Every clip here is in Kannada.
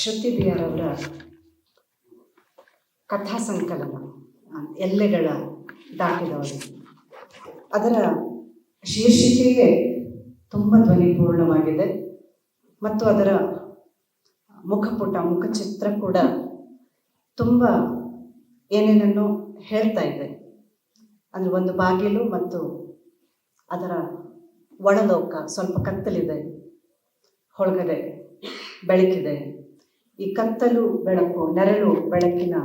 ಶ್ರುತಿ ಅವರ ಕಥಾ ಸಂಕಲನ, ಎಲ್ಲೆಗಳ ದಾಟಿದವರು. ಅದರ ಶೀರ್ಷಿಕೆಯೇ ತುಂಬ ಧ್ವನಿಪೂರ್ಣವಾಗಿದೆ ಮತ್ತು ಅದರ ಮುಖಪುಟ, ಮುಖಚಿತ್ರ ಕೂಡ ತುಂಬ ಏನೇನನ್ನು ಹೇಳ್ತಾ ಇದೆ. ಅಂದರೆ ಒಂದು ಬಾಗಿಲು ಮತ್ತು ಅದರ ಒಳಲೋಕ ಸ್ವಲ್ಪ ಕತ್ತಲಿದೆ ಹೊರಗಡೆ ಬೆಳಕಿದೆ. ಈ ಕತ್ತಲು ಬೆಳಕು, ನೆರಳು ಬೆಳಕಿನ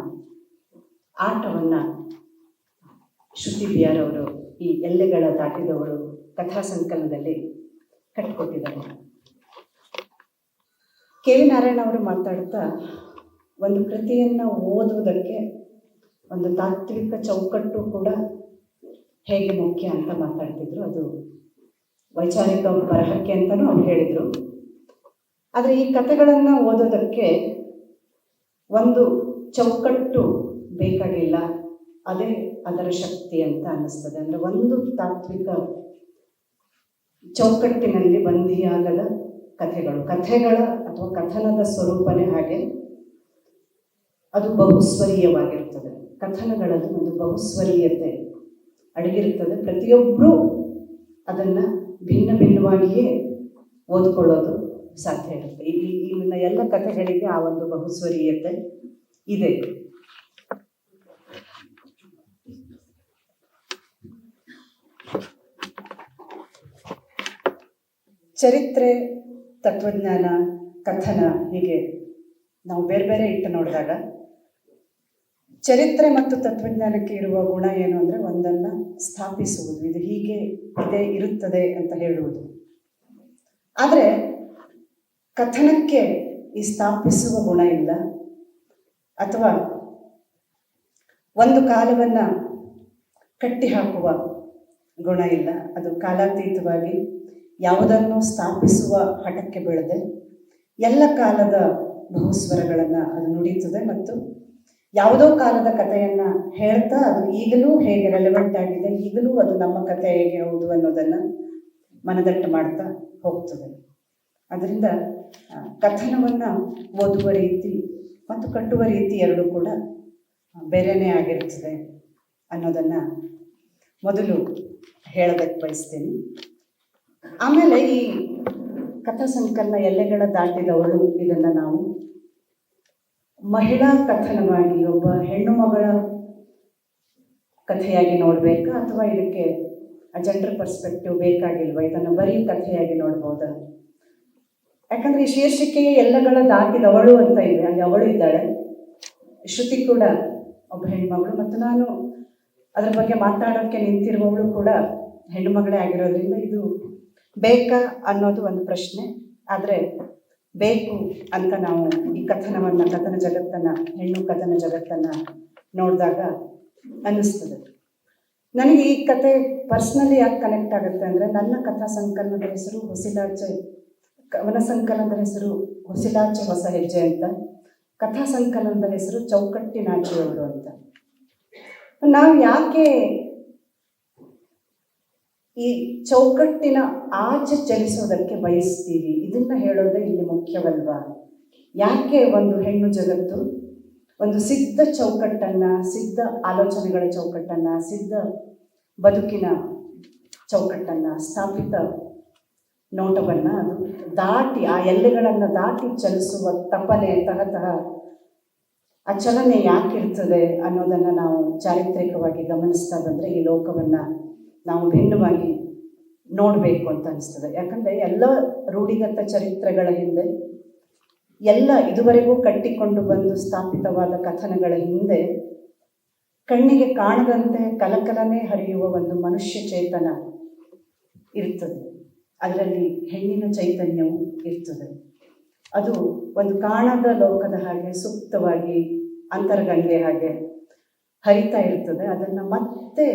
ಆಟವನ್ನು ಶ್ರುತಿ ಬಿಯಾರವರು ಈ ಎಲ್ಲೆಗಳ ದಾಟಿದವರು ಕಥಾ ಸಂಕಲನದಲ್ಲಿ ಕಟ್ಟಿಕೊಟ್ಟಿದ್ದಾರೆ ಕೆ. ವಿ. ನಾರಾಯಣ ಅವರು ಮಾತಾಡ್ತಾ, ಒಂದು ಕೃತಿಯನ್ನು ಓದುವುದಕ್ಕೆ ಒಂದು ತಾತ್ವಿಕ ಚೌಕಟ್ಟು ಕೂಡ ಹೇಗೆ ಮುಖ್ಯ ಅಂತ ಮಾತಾಡ್ತಿದ್ರು. ಅದು ವೈಚಾರಿಕ ಬರಹಕ್ಕೆ ಅಂತಲೂ ಅವ್ರು ಹೇಳಿದರು. ಆದರೆ ಈ ಕಥೆಗಳನ್ನು ಓದೋದಕ್ಕೆ ಒಂದು ಚೌಕಟ್ಟು ಬೇಕಾಗಿಲ್ಲ. ಅದೇ ಅದರ ಶಕ್ತಿ ಅಂತ ಅನ್ನಿಸ್ತದೆ. ಅಂದರೆ ಒಂದು ತಾತ್ವಿಕ ಚೌಕಟ್ಟಿನಲ್ಲಿ ಬಂಧಿಯಾಗದ ಕಥೆಗಳು. ಕಥೆಗಳ ಅಥವಾ ಕಥನದ ಸ್ವರೂಪನೇ ಹಾಗೆ ಅದು ಬಹುಸ್ವರೀಯವಾಗಿರ್ತದೆ. ಕಥನಗಳಲ್ಲಿ ಒಂದು ಬಹುಸ್ವರೀಯತೆ ಅಡಗಿರುತ್ತದೆ. ಪ್ರತಿಯೊಬ್ಬರೂ ಅದನ್ನು ಭಿನ್ನ ಭಿನ್ನವಾಗಿಯೇ ಓದ್ಕೊಳ್ಳೋದು ಸಾಧ್ಯ ಇರುತ್ತೆ ಇಲ್ಲಿ, ಇಲ್ಲಿನ ಎಲ್ಲ ಕಥೆಗಳಿಗೆ ಆ ಒಂದು ಬಹುಸ್ವರೀಯತೆ ಇದೆ. ಚರಿತ್ರೆ, ತತ್ವಜ್ಞಾನ, ಕಥನ ಹೀಗೆ ನಾವು ಬೇರೆ ಬೇರೆ ಇಟ್ಟು ನೋಡಿದಾಗ ಚರಿತ್ರೆ ಮತ್ತು ತತ್ವಜ್ಞಾನಕ್ಕೆ ಇರುವ ಗುಣ ಏನು ಅಂದರೆ ಒಂದನ್ನು ಸ್ಥಾಪಿಸುವುದು. ಇದು ಹೀಗೆ ಇದೆ, ಇರುತ್ತದೆ ಅಂತ ಹೇಳುವುದು. ಆದರೆ ಕಥನಕ್ಕೆ ಈ ಸ್ಥಾಪಿಸುವ ಗುಣ ಇಲ್ಲ. ಅಥವಾ ಒಂದು ಕಾಲವನ್ನು ಕಟ್ಟಿಹಾಕುವ ಗುಣ ಇಲ್ಲ. ಅದು ಕಾಲಾತೀತವಾಗಿ ಯಾವುದನ್ನು ಸ್ಥಾಪಿಸುವ ಹಠಕ್ಕೆ ಬೀಳದೆ ಎಲ್ಲ ಕಾಲದ ಬಹುಸ್ವರಗಳನ್ನು ಅದು ನುಡಿಯುತ್ತದೆ ಮತ್ತು ಯಾವುದೋ ಕಾಲದ ಕಥೆಯನ್ನು ಹೇಳ್ತಾ ಅದು ಈಗಲೂ ಹೇಗೆ ರೆಲೆವೆಂಟ್ ಆಗಿದೆ, ಈಗಲೂ ಅದು ನಮ್ಮ ಕಥೆ ಹೇಗೆ ಹೌದು ಅನ್ನೋದನ್ನು ಮನದಟ್ಟು ಮಾಡ್ತಾ ಹೋಗ್ತದೆ. ಅದರಿಂದ ಆ, ಕಥನವನ್ನು ಓದುವ ರೀತಿ ಮತ್ತು ಕಟ್ಟುವ ರೀತಿ ಎರಡೂ ಕೂಡ ಬೇರೆಯೇ ಆಗಿರುತ್ತದೆ ಅನ್ನೋದನ್ನು ಮೊದಲು ಹೇಳೋದಕ್ಕೆ ಬಯಸ್ತೀನಿ. ಆಮೇಲೆ ಈ ಕಥಾ ಸಂಕಲನ ಎಲ್ಲೆಗಳ ದಾಟಿದವಳು ಇದನ್ನು ನಾವು. ಮಹಿಳಾ ಕಥನವಾಗಿ ಒಬ್ಬ ಹೆಣ್ಣು ಮಗಳ ಕಥೆಯಾಗಿ ನೋಡಬೇಕಾ ಅಥವಾ ಇದಕ್ಕೆ ಜೆಂಡರ್ ಪರ್ಸ್ಪೆಕ್ಟಿವ್ ಬೇಕಾಗಿಲ್ವಾ? ಇದನ್ನು ಬರೀ ಕಥೆಯಾಗಿ ನೋಡ್ಬೋದಾ? ಯಾಕಂದ್ರೆ ಈ ಶೀರ್ಷಿಕೆ ಎಲ್ಲಗಳ ದಾಟಿದವಳು ಅಂತ ಇದೆ. ಅಲ್ಲಿ ಅವಳು ಇದ್ದಾಳೆ. ಶ್ರುತಿ ಕೂಡ ಒಬ್ಬ ಹೆಣ್ಮಗಳು ಮತ್ತು ನಾನು ಅದ್ರ ಬಗ್ಗೆ ಮಾತಾಡೋಕ್ಕೆ ನಿಂತಿರುವವಳು ಕೂಡ ಹೆಣ್ಣುಮಗಳೇ ಆಗಿರೋದ್ರಿಂದ ಇದು ಬೇಕಾ ಅನ್ನೋದು ಒಂದು ಪ್ರಶ್ನೆ. ಆದರೆ ಬೇಕು ಅಂತ ನಾವು ಈ ಕಥನವನ್ನು, ಕಥನ ಜಗತ್ತನ್ನು, ಹೆಣ್ಣು ಕಥನ ಜಗತ್ತನ್ನು ನೋಡಿದಾಗ ಅನ್ನಿಸ್ತದೆ. ನನಗೆ ಈ ಕತೆ ಪರ್ಸ್ನಲಿ ಯಾಕೆ ಕನೆಕ್ಟ್ ಆಗುತ್ತೆ ಅಂದರೆ ನನ್ನ ಕಥಾ ಸಂಕಲನದ ಹೆಸರು ಹೊಸಿಲಾಚೆ ಕವನ ಸಂಕಲನದ ಹೆಸರು ಹೊಸಿಲಾಚೆ ಹೊಸ ಹೆಜ್ಜೆ ಅಂತ ಕಥಾ ಸಂಕಲನದ ಹೆಸರು ಚೌಕಟ್ಟಿನಾಚೆಯವರು ಅಂತ. ನಾವು ಯಾಕೆ ಈ ಚೌಕಟ್ಟಿನ ಆಚೆ ಚಲಿಸೋದಕ್ಕೆ ಬಯಸ್ತೀವಿ? ಇದನ್ನ ಹೇಳೋದೇ ಇಲ್ಲಿ ಮುಖ್ಯವಲ್ವಾ? ಯಾಕೆ ಒಂದು ಹೆಣ್ಣು ಜಗತ್ತು, ಒಂದು ಸಿದ್ಧ ಚೌಕಟ್ಟನ್ನ, ಸಿದ್ಧ ಆಲೋಚನೆಗಳ ಚೌಕಟ್ಟನ್ನ, ಸಿದ್ಧ ಬದುಕಿನ ಚೌಕಟ್ಟನ್ನ ಸ್ಥಾಪಿತ ನೋಟವನ್ನು ಅದು ದಾಟಿ ಆ ಎಲ್ಲೆಗಳನ್ನು ದಾಟಿ ಚಲಿಸುವ ತಪನೆ ತಹ ಆ ಚಲನೆ ಯಾಕಿರ್ತದೆ ಅನ್ನೋದನ್ನು ನಾವು ಚಾರಿತ್ರಿಕವಾಗಿ ಗಮನಿಸ್ತಾ ಬಂದರೆ ಈ ಲೋಕವನ್ನು ನಾವು ಭಿನ್ನವಾಗಿ ನೋಡಬೇಕು ಅಂತ ಅನಿಸ್ತದೆ. ಯಾಕಂದರೆ ಎಲ್ಲ ರೂಢಿಗತ ಚರಿತ್ರೆಗಳ ಹಿಂದೆ, ಎಲ್ಲ ಇದುವರೆಗೂ ಕಟ್ಟಿಕೊಂಡು ಬಂದು ಸ್ಥಾಪಿತವಾದ ಕಥನಗಳ ಹಿಂದೆ ಕಣ್ಣಿಗೆ ಕಾಣದಂತೆ ಕಲಕಲನೆ ಹರಿಯುವ ಒಂದು ಮನುಷ್ಯ ಚೇತನ ಇರ್ತದೆ. ಅದರಲ್ಲಿ ಹೆಣ್ಣಿನ ಚೈತನ್ಯವು ಇರ್ತದೆ. ಅದು ಒಂದು ಕಾಣದ ಲೋಕದ ಹಾಗೆ ಸೂಕ್ತವಾಗಿ ಅಂತರಗಂಗೆ ಹಾಗೆ ಹರಿತಾ ಇರ್ತದೆ. ಅದನ್ನು ಮತ್ತೆ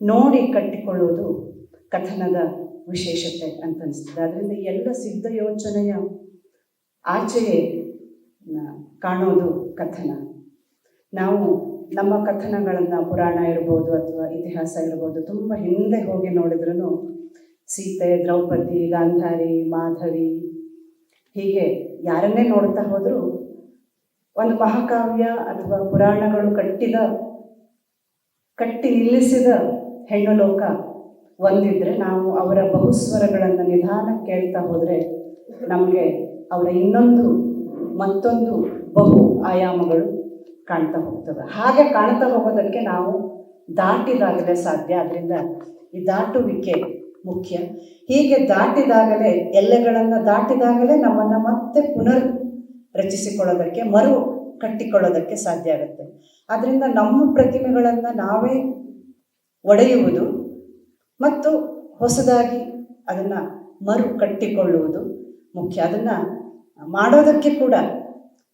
ನೋಡಿ ಕಟ್ಟಿಕೊಳ್ಳುವುದು ಕಥನದ ವಿಶೇಷತೆ ಅಂತ ಅನಿಸ್ತದೆ ಅದರಿಂದ ಎಲ್ಲ ಸಿದ್ಧ ಯೋಚನೆಯ ಆಚೆಯೇ ಕಾಣೋದು ಕಥನ. ನಾವು ನಮ್ಮ ಕಥನಗಳನ್ನು ಪುರಾಣ ಇರ್ಬೋದು ಅಥವಾ ಇತಿಹಾಸ ಇರ್ಬೋದು, ತುಂಬ ಹಿಂದೆ ಹೋಗಿ ನೋಡಿದ್ರೂ ಸೀತೆ, ದ್ರೌಪದಿ, ಗಾಂಧಾರಿ, ಮಾಧವಿ, ಹೀಗೆ ಯಾರನ್ನೇ ನೋಡ್ತಾ ಹೋದರೂ ಒಂದು ಮಹಾಕಾವ್ಯ ಅಥವಾ ಪುರಾಣಗಳು ಕಟ್ಟಿದ, ಕಟ್ಟಿ ನಿಲ್ಲಿಸಿದ ಹೆಣ್ಣು ಲೋಕ ಒಂದಿದ್ರೆ ನಾವು ಅವರ ಬಹುಸ್ವರಗಳನ್ನು ನಿಧಾನ ಕೇಳ್ತಾ ಹೋದರೆ ನಮಗೆ ಅವರ ಇನ್ನೊಂದು, ಮತ್ತೊಂದು ಬಹು ಆಯಾಮಗಳು ಕಾಣ್ತಾ ಹೋಗ್ತವೆ. ಹಾಗೆ ಕಾಣ್ತಾ ಹೋಗೋದಕ್ಕೆ ನಾವು ದಾಟಿದಾಗಲೇ ಸಾಧ್ಯ. ಅದರಿಂದ ಈ ದಾಟುವಿಕೆ ಮುಖ್ಯ. ಹೀಗೆ ದಾಟಿದಾಗಲೇ, ಎಲ್ಲೆಗಳನ್ನು ದಾಟಿದಾಗಲೇ ನಮ್ಮನ್ನು ಮತ್ತೆ ಪುನರ್ ರಚಿಸಿಕೊಳ್ಳೋದಕ್ಕೆ, ಮರು ಕಟ್ಟಿಕೊಳ್ಳೋದಕ್ಕೆ ಸಾಧ್ಯ ಆಗುತ್ತೆ. ಆದ್ದರಿಂದ ನಮ್ಮ ಪ್ರತಿಮೆಗಳನ್ನು ನಾವೇ ಒಡೆಯುವುದು ಮತ್ತು ಹೊಸದಾಗಿ ಅದನ್ನು ಮರು ಕಟ್ಟಿಕೊಳ್ಳುವುದು ಮುಖ್ಯ. ಅದನ್ನು ಮಾಡೋದಕ್ಕೆ ಕೂಡ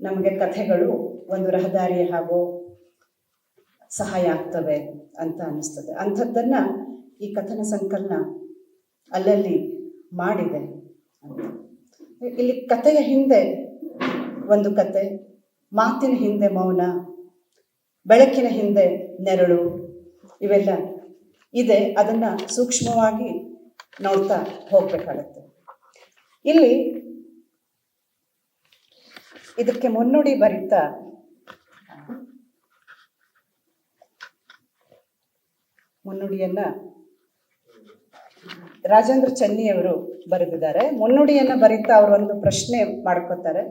ನಮಗೆ ಕಥೆಗಳು ಒಂದು ರಹದಾರಿ ಹಾಗೂ ಸಹಾಯ ಆಗ್ತವೆ ಅಂತ ಅನ್ನಿಸ್ತದೆ ಅಂಥದ್ದನ್ನು ಈ ಕಥನ ಸಂಕಲನ ಅಲ್ಲಲ್ಲಿ ಮಾಡಿದೆ. ಇಲ್ಲಿ ಕಥೆಯ ಹಿಂದೆ, ಒಂದು ಕತೆ. ಮಾತಿನ ಹಿಂದೆ ಮೌನ, ಬೆಳಕಿನ ಹಿಂದೆ ನೆರಳು, ಇವೆಲ್ಲ ಇದೆ. ಅದನ್ನು ಸೂಕ್ಷ್ಮವಾಗಿ ನೋಡ್ತಾ ಹೋಗ್ಬೇಕಾಗತ್ತೆ. ಇಲ್ಲಿ ಇದಕ್ಕೆ ಮುನ್ನುಡಿ ಬರೀತಾ, ಮುನ್ನುಡಿಯನ್ನ ರಾಜೇಂದ್ರ ಚೆನ್ನಿಯವರು ಬರೆದಿದ್ದಾರೆ. ಮುನ್ನುಡಿಯನ್ನು ಬರೀತಾ ಅವರು ಒಂದು ಪ್ರಶ್ನೆ ಮಾಡ್ಕೋತಾರೆ.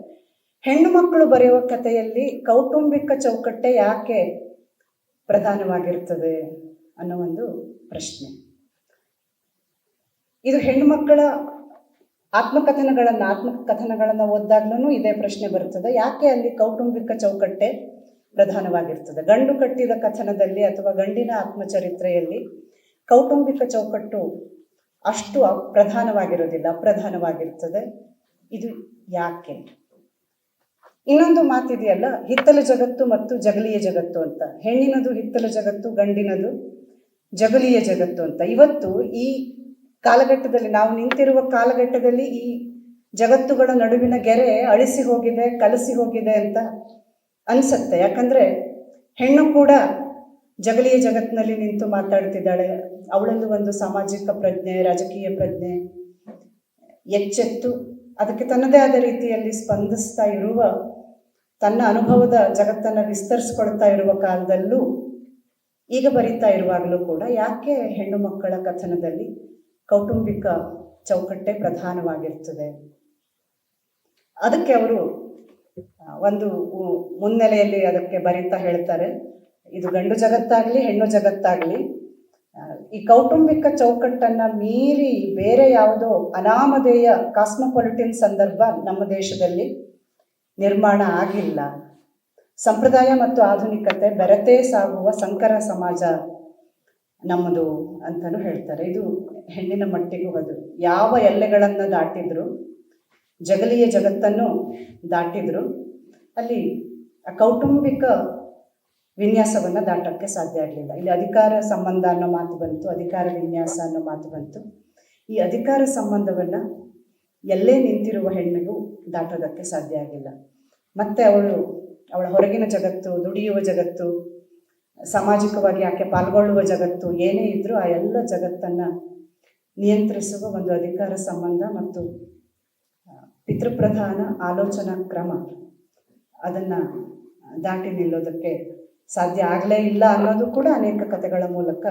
ಹೆಣ್ಣು ಮಕ್ಕಳು ಬರೆಯುವ ಕಥೆಯಲ್ಲಿ ಕೌಟುಂಬಿಕ ಚೌಕಟ್ಟೆ ಯಾಕೆ ಪ್ರಧಾನವಾಗಿರ್ತದೆ ಅನ್ನೋ ಒಂದು ಪ್ರಶ್ನೆ. ಇದು ಹೆಣ್ಣು ಮಕ್ಕಳ ಆತ್ಮಕಥನಗಳನ್ನು ಆತ್ಮಕಥನಗಳನ್ನು ಓದಿದಾಗ್ಲೂ ಇದೇ ಪ್ರಶ್ನೆ ಬರುತ್ತದೆ ಯಾಕೆ ಅಲ್ಲಿ ಕೌಟುಂಬಿಕ ಚೌಕಟ್ಟೆ ಪ್ರಧಾನವಾಗಿರ್ತದೆ? ಗಂಡು ಕಟ್ಟಿದ ಕಥನದಲ್ಲಿ ಅಥವಾ ಗಂಡಿನ ಆತ್ಮಚರಿತ್ರೆಯಲ್ಲಿ ಕೌಟುಂಬಿಕ ಚೌಕಟ್ಟು ಅಷ್ಟು ಪ್ರಧಾನವಾಗಿರೋದಿಲ್ಲ ಅಪ್ರಧಾನವಾಗಿರ್ತದೆ. ಇದು ಯಾಕೆ? ಇನ್ನೊಂದು ಮಾತಿದೆಯಲ್ಲ, ಹಿತ್ತಲ ಜಗತ್ತು ಮತ್ತು ಜಗಲಿಯ ಜಗತ್ತು ಅಂತ. ಹೆಣ್ಣಿನದು ಹಿತ್ತಲ ಜಗತ್ತು, ಗಂಡಿನದು ಜಗಲಿಯ ಜಗತ್ತು ಅಂತ. ಇವತ್ತು ಈ ಕಾಲಘಟ್ಟದಲ್ಲಿ, ನಾವು ನಿಂತಿರುವ ಕಾಲಘಟ್ಟದಲ್ಲಿ ಈ ಜಗತ್ತುಗಳ ನಡುವಿನ ಗೆರೆ ಅಳಿಸಿ ಹೋಗಿದೆ, ಕಲಸಿ ಹೋಗಿದೆ ಅಂತ ಅನಿಸುತ್ತೆ. ಯಾಕಂದರೆ ಹೆಣ್ಣು ಕೂಡ ಜಗಲಿಯ ಜಗತ್ತಿನಲ್ಲಿ ನಿಂತು ಮಾತಾಡ್ತಿದ್ದಾಳೆ ಅವಳಲ್ಲೂ ಒಂದು ಸಾಮಾಜಿಕ ಪ್ರಜ್ಞೆ, ರಾಜಕೀಯ ಪ್ರಜ್ಞೆ ಎಚ್ಚೆತ್ತು. ಅದಕ್ಕೆ ತನ್ನದೇ ಆದ ರೀತಿಯಲ್ಲಿ ಸ್ಪಂದಿಸ್ತಾ ಇರುವ, ತನ್ನ ಅನುಭವದ ಜಗತ್ತನ್ನು ವಿಸ್ತರಿಸ್ಕೊಳ್ತಾ ಇರುವ ಕಾಲದಲ್ಲೂ ಈಗ ಬರೀತಾ ಇರುವಾಗಲೂ ಕೂಡ ಯಾಕೆ ಹೆಣ್ಣು ಮಕ್ಕಳ ಕಥನದಲ್ಲಿ ಕೌಟುಂಬಿಕ ಚೌಕಟ್ಟೆ ಪ್ರಧಾನವಾಗಿರ್ತದೆ? ಅದಕ್ಕೆ ಅವರು ಒಂದು ಮುನ್ನೆಲೆಯಲ್ಲಿ ಅದಕ್ಕೆ ಬರೀತಾ ಹೇಳ್ತಾರೆ. ಇದು ಗಂಡು ಜಗತ್ತಾಗಲಿ, ಹೆಣ್ಣು ಜಗತ್ತಾಗಲಿ ಈ ಕೌಟುಂಬಿಕ ಚೌಕಟ್ಟನ್ನು ಮೀರಿ ಬೇರೆ ಯಾವುದೋ ಅನಾಮಧೇಯ ಕಾಸ್ಮೊಪೊಲಿಟಿನ್ ಸಂದರ್ಭ ನಮ್ಮ ದೇಶದಲ್ಲಿ ನಿರ್ಮಾಣ ಆಗಿಲ್ಲ. ಸಂಪ್ರದಾಯ ಮತ್ತು ಆಧುನಿಕತೆ ಬೆರೆತೇ ಸಾಗುವ ಸಂಕರ ಸಮಾಜ ನಮ್ಮದು ಅಂತಲೂ ಹೇಳ್ತಾರೆ. ಇದು ಹೆಣ್ಣಿನ ಮಟ್ಟಿಗೂ ಅದು. ಯಾವ ಎಲ್ಲೆಗಳನ್ನು ದಾಟಿದ್ರು, ಜಗಲಿಯ ಜಗತ್ತನ್ನು ದಾಟಿದ್ರು, ಅಲ್ಲಿ ಕೌಟುಂಬಿಕ ವಿನ್ಯಾಸವನ್ನು ದಾಟೋಕ್ಕೆ ಸಾಧ್ಯ ಆಗಲಿಲ್ಲ. ಇಲ್ಲಿ ಅಧಿಕಾರ ಸಂಬಂಧ ಅನ್ನೋ ಮಾತು ಬಂತು, ಅಧಿಕಾರ ವಿನ್ಯಾಸ ಅನ್ನೋ ಮಾತು ಬಂತು. ಈ ಅಧಿಕಾರ ಸಂಬಂಧವನ್ನು ಎಲ್ಲೇ ನಿಂತಿರುವ ಹೆಣ್ಣಿಗೂ ದಾಟೋದಕ್ಕೆ ಸಾಧ್ಯ ಆಗಿಲ್ಲ. ಮತ್ತೆ ಅವಳು ಅವಳ ಹೊರಗಿನ ಜಗತ್ತು, ದುಡಿಯುವ ಜಗತ್ತು, ಸಾಮಾಜಿಕವಾಗಿ ಆಕೆ ಪಾಲ್ಗೊಳ್ಳುವ ಜಗತ್ತು, ಏನೇ ಇದ್ದರೂ ಆ ಎಲ್ಲ ಜಗತ್ತನ್ನು ನಿಯಂತ್ರಿಸುವ ಒಂದು ಅಧಿಕಾರ ಸಂಬಂಧ ಮತ್ತು ಪಿತೃಪ್ರಧಾನ ಆಲೋಚನಾ ಕ್ರಮ ಅದನ್ನು ದಾಟಿ ನಿಲ್ಲೋದಕ್ಕೆ ಸಾಧ್ಯ ಆಗಲೇ ಇಲ್ಲ ಅನ್ನೋದು ಕೂಡ ಅನೇಕ ಕಥೆಗಳ ಮೂಲಕ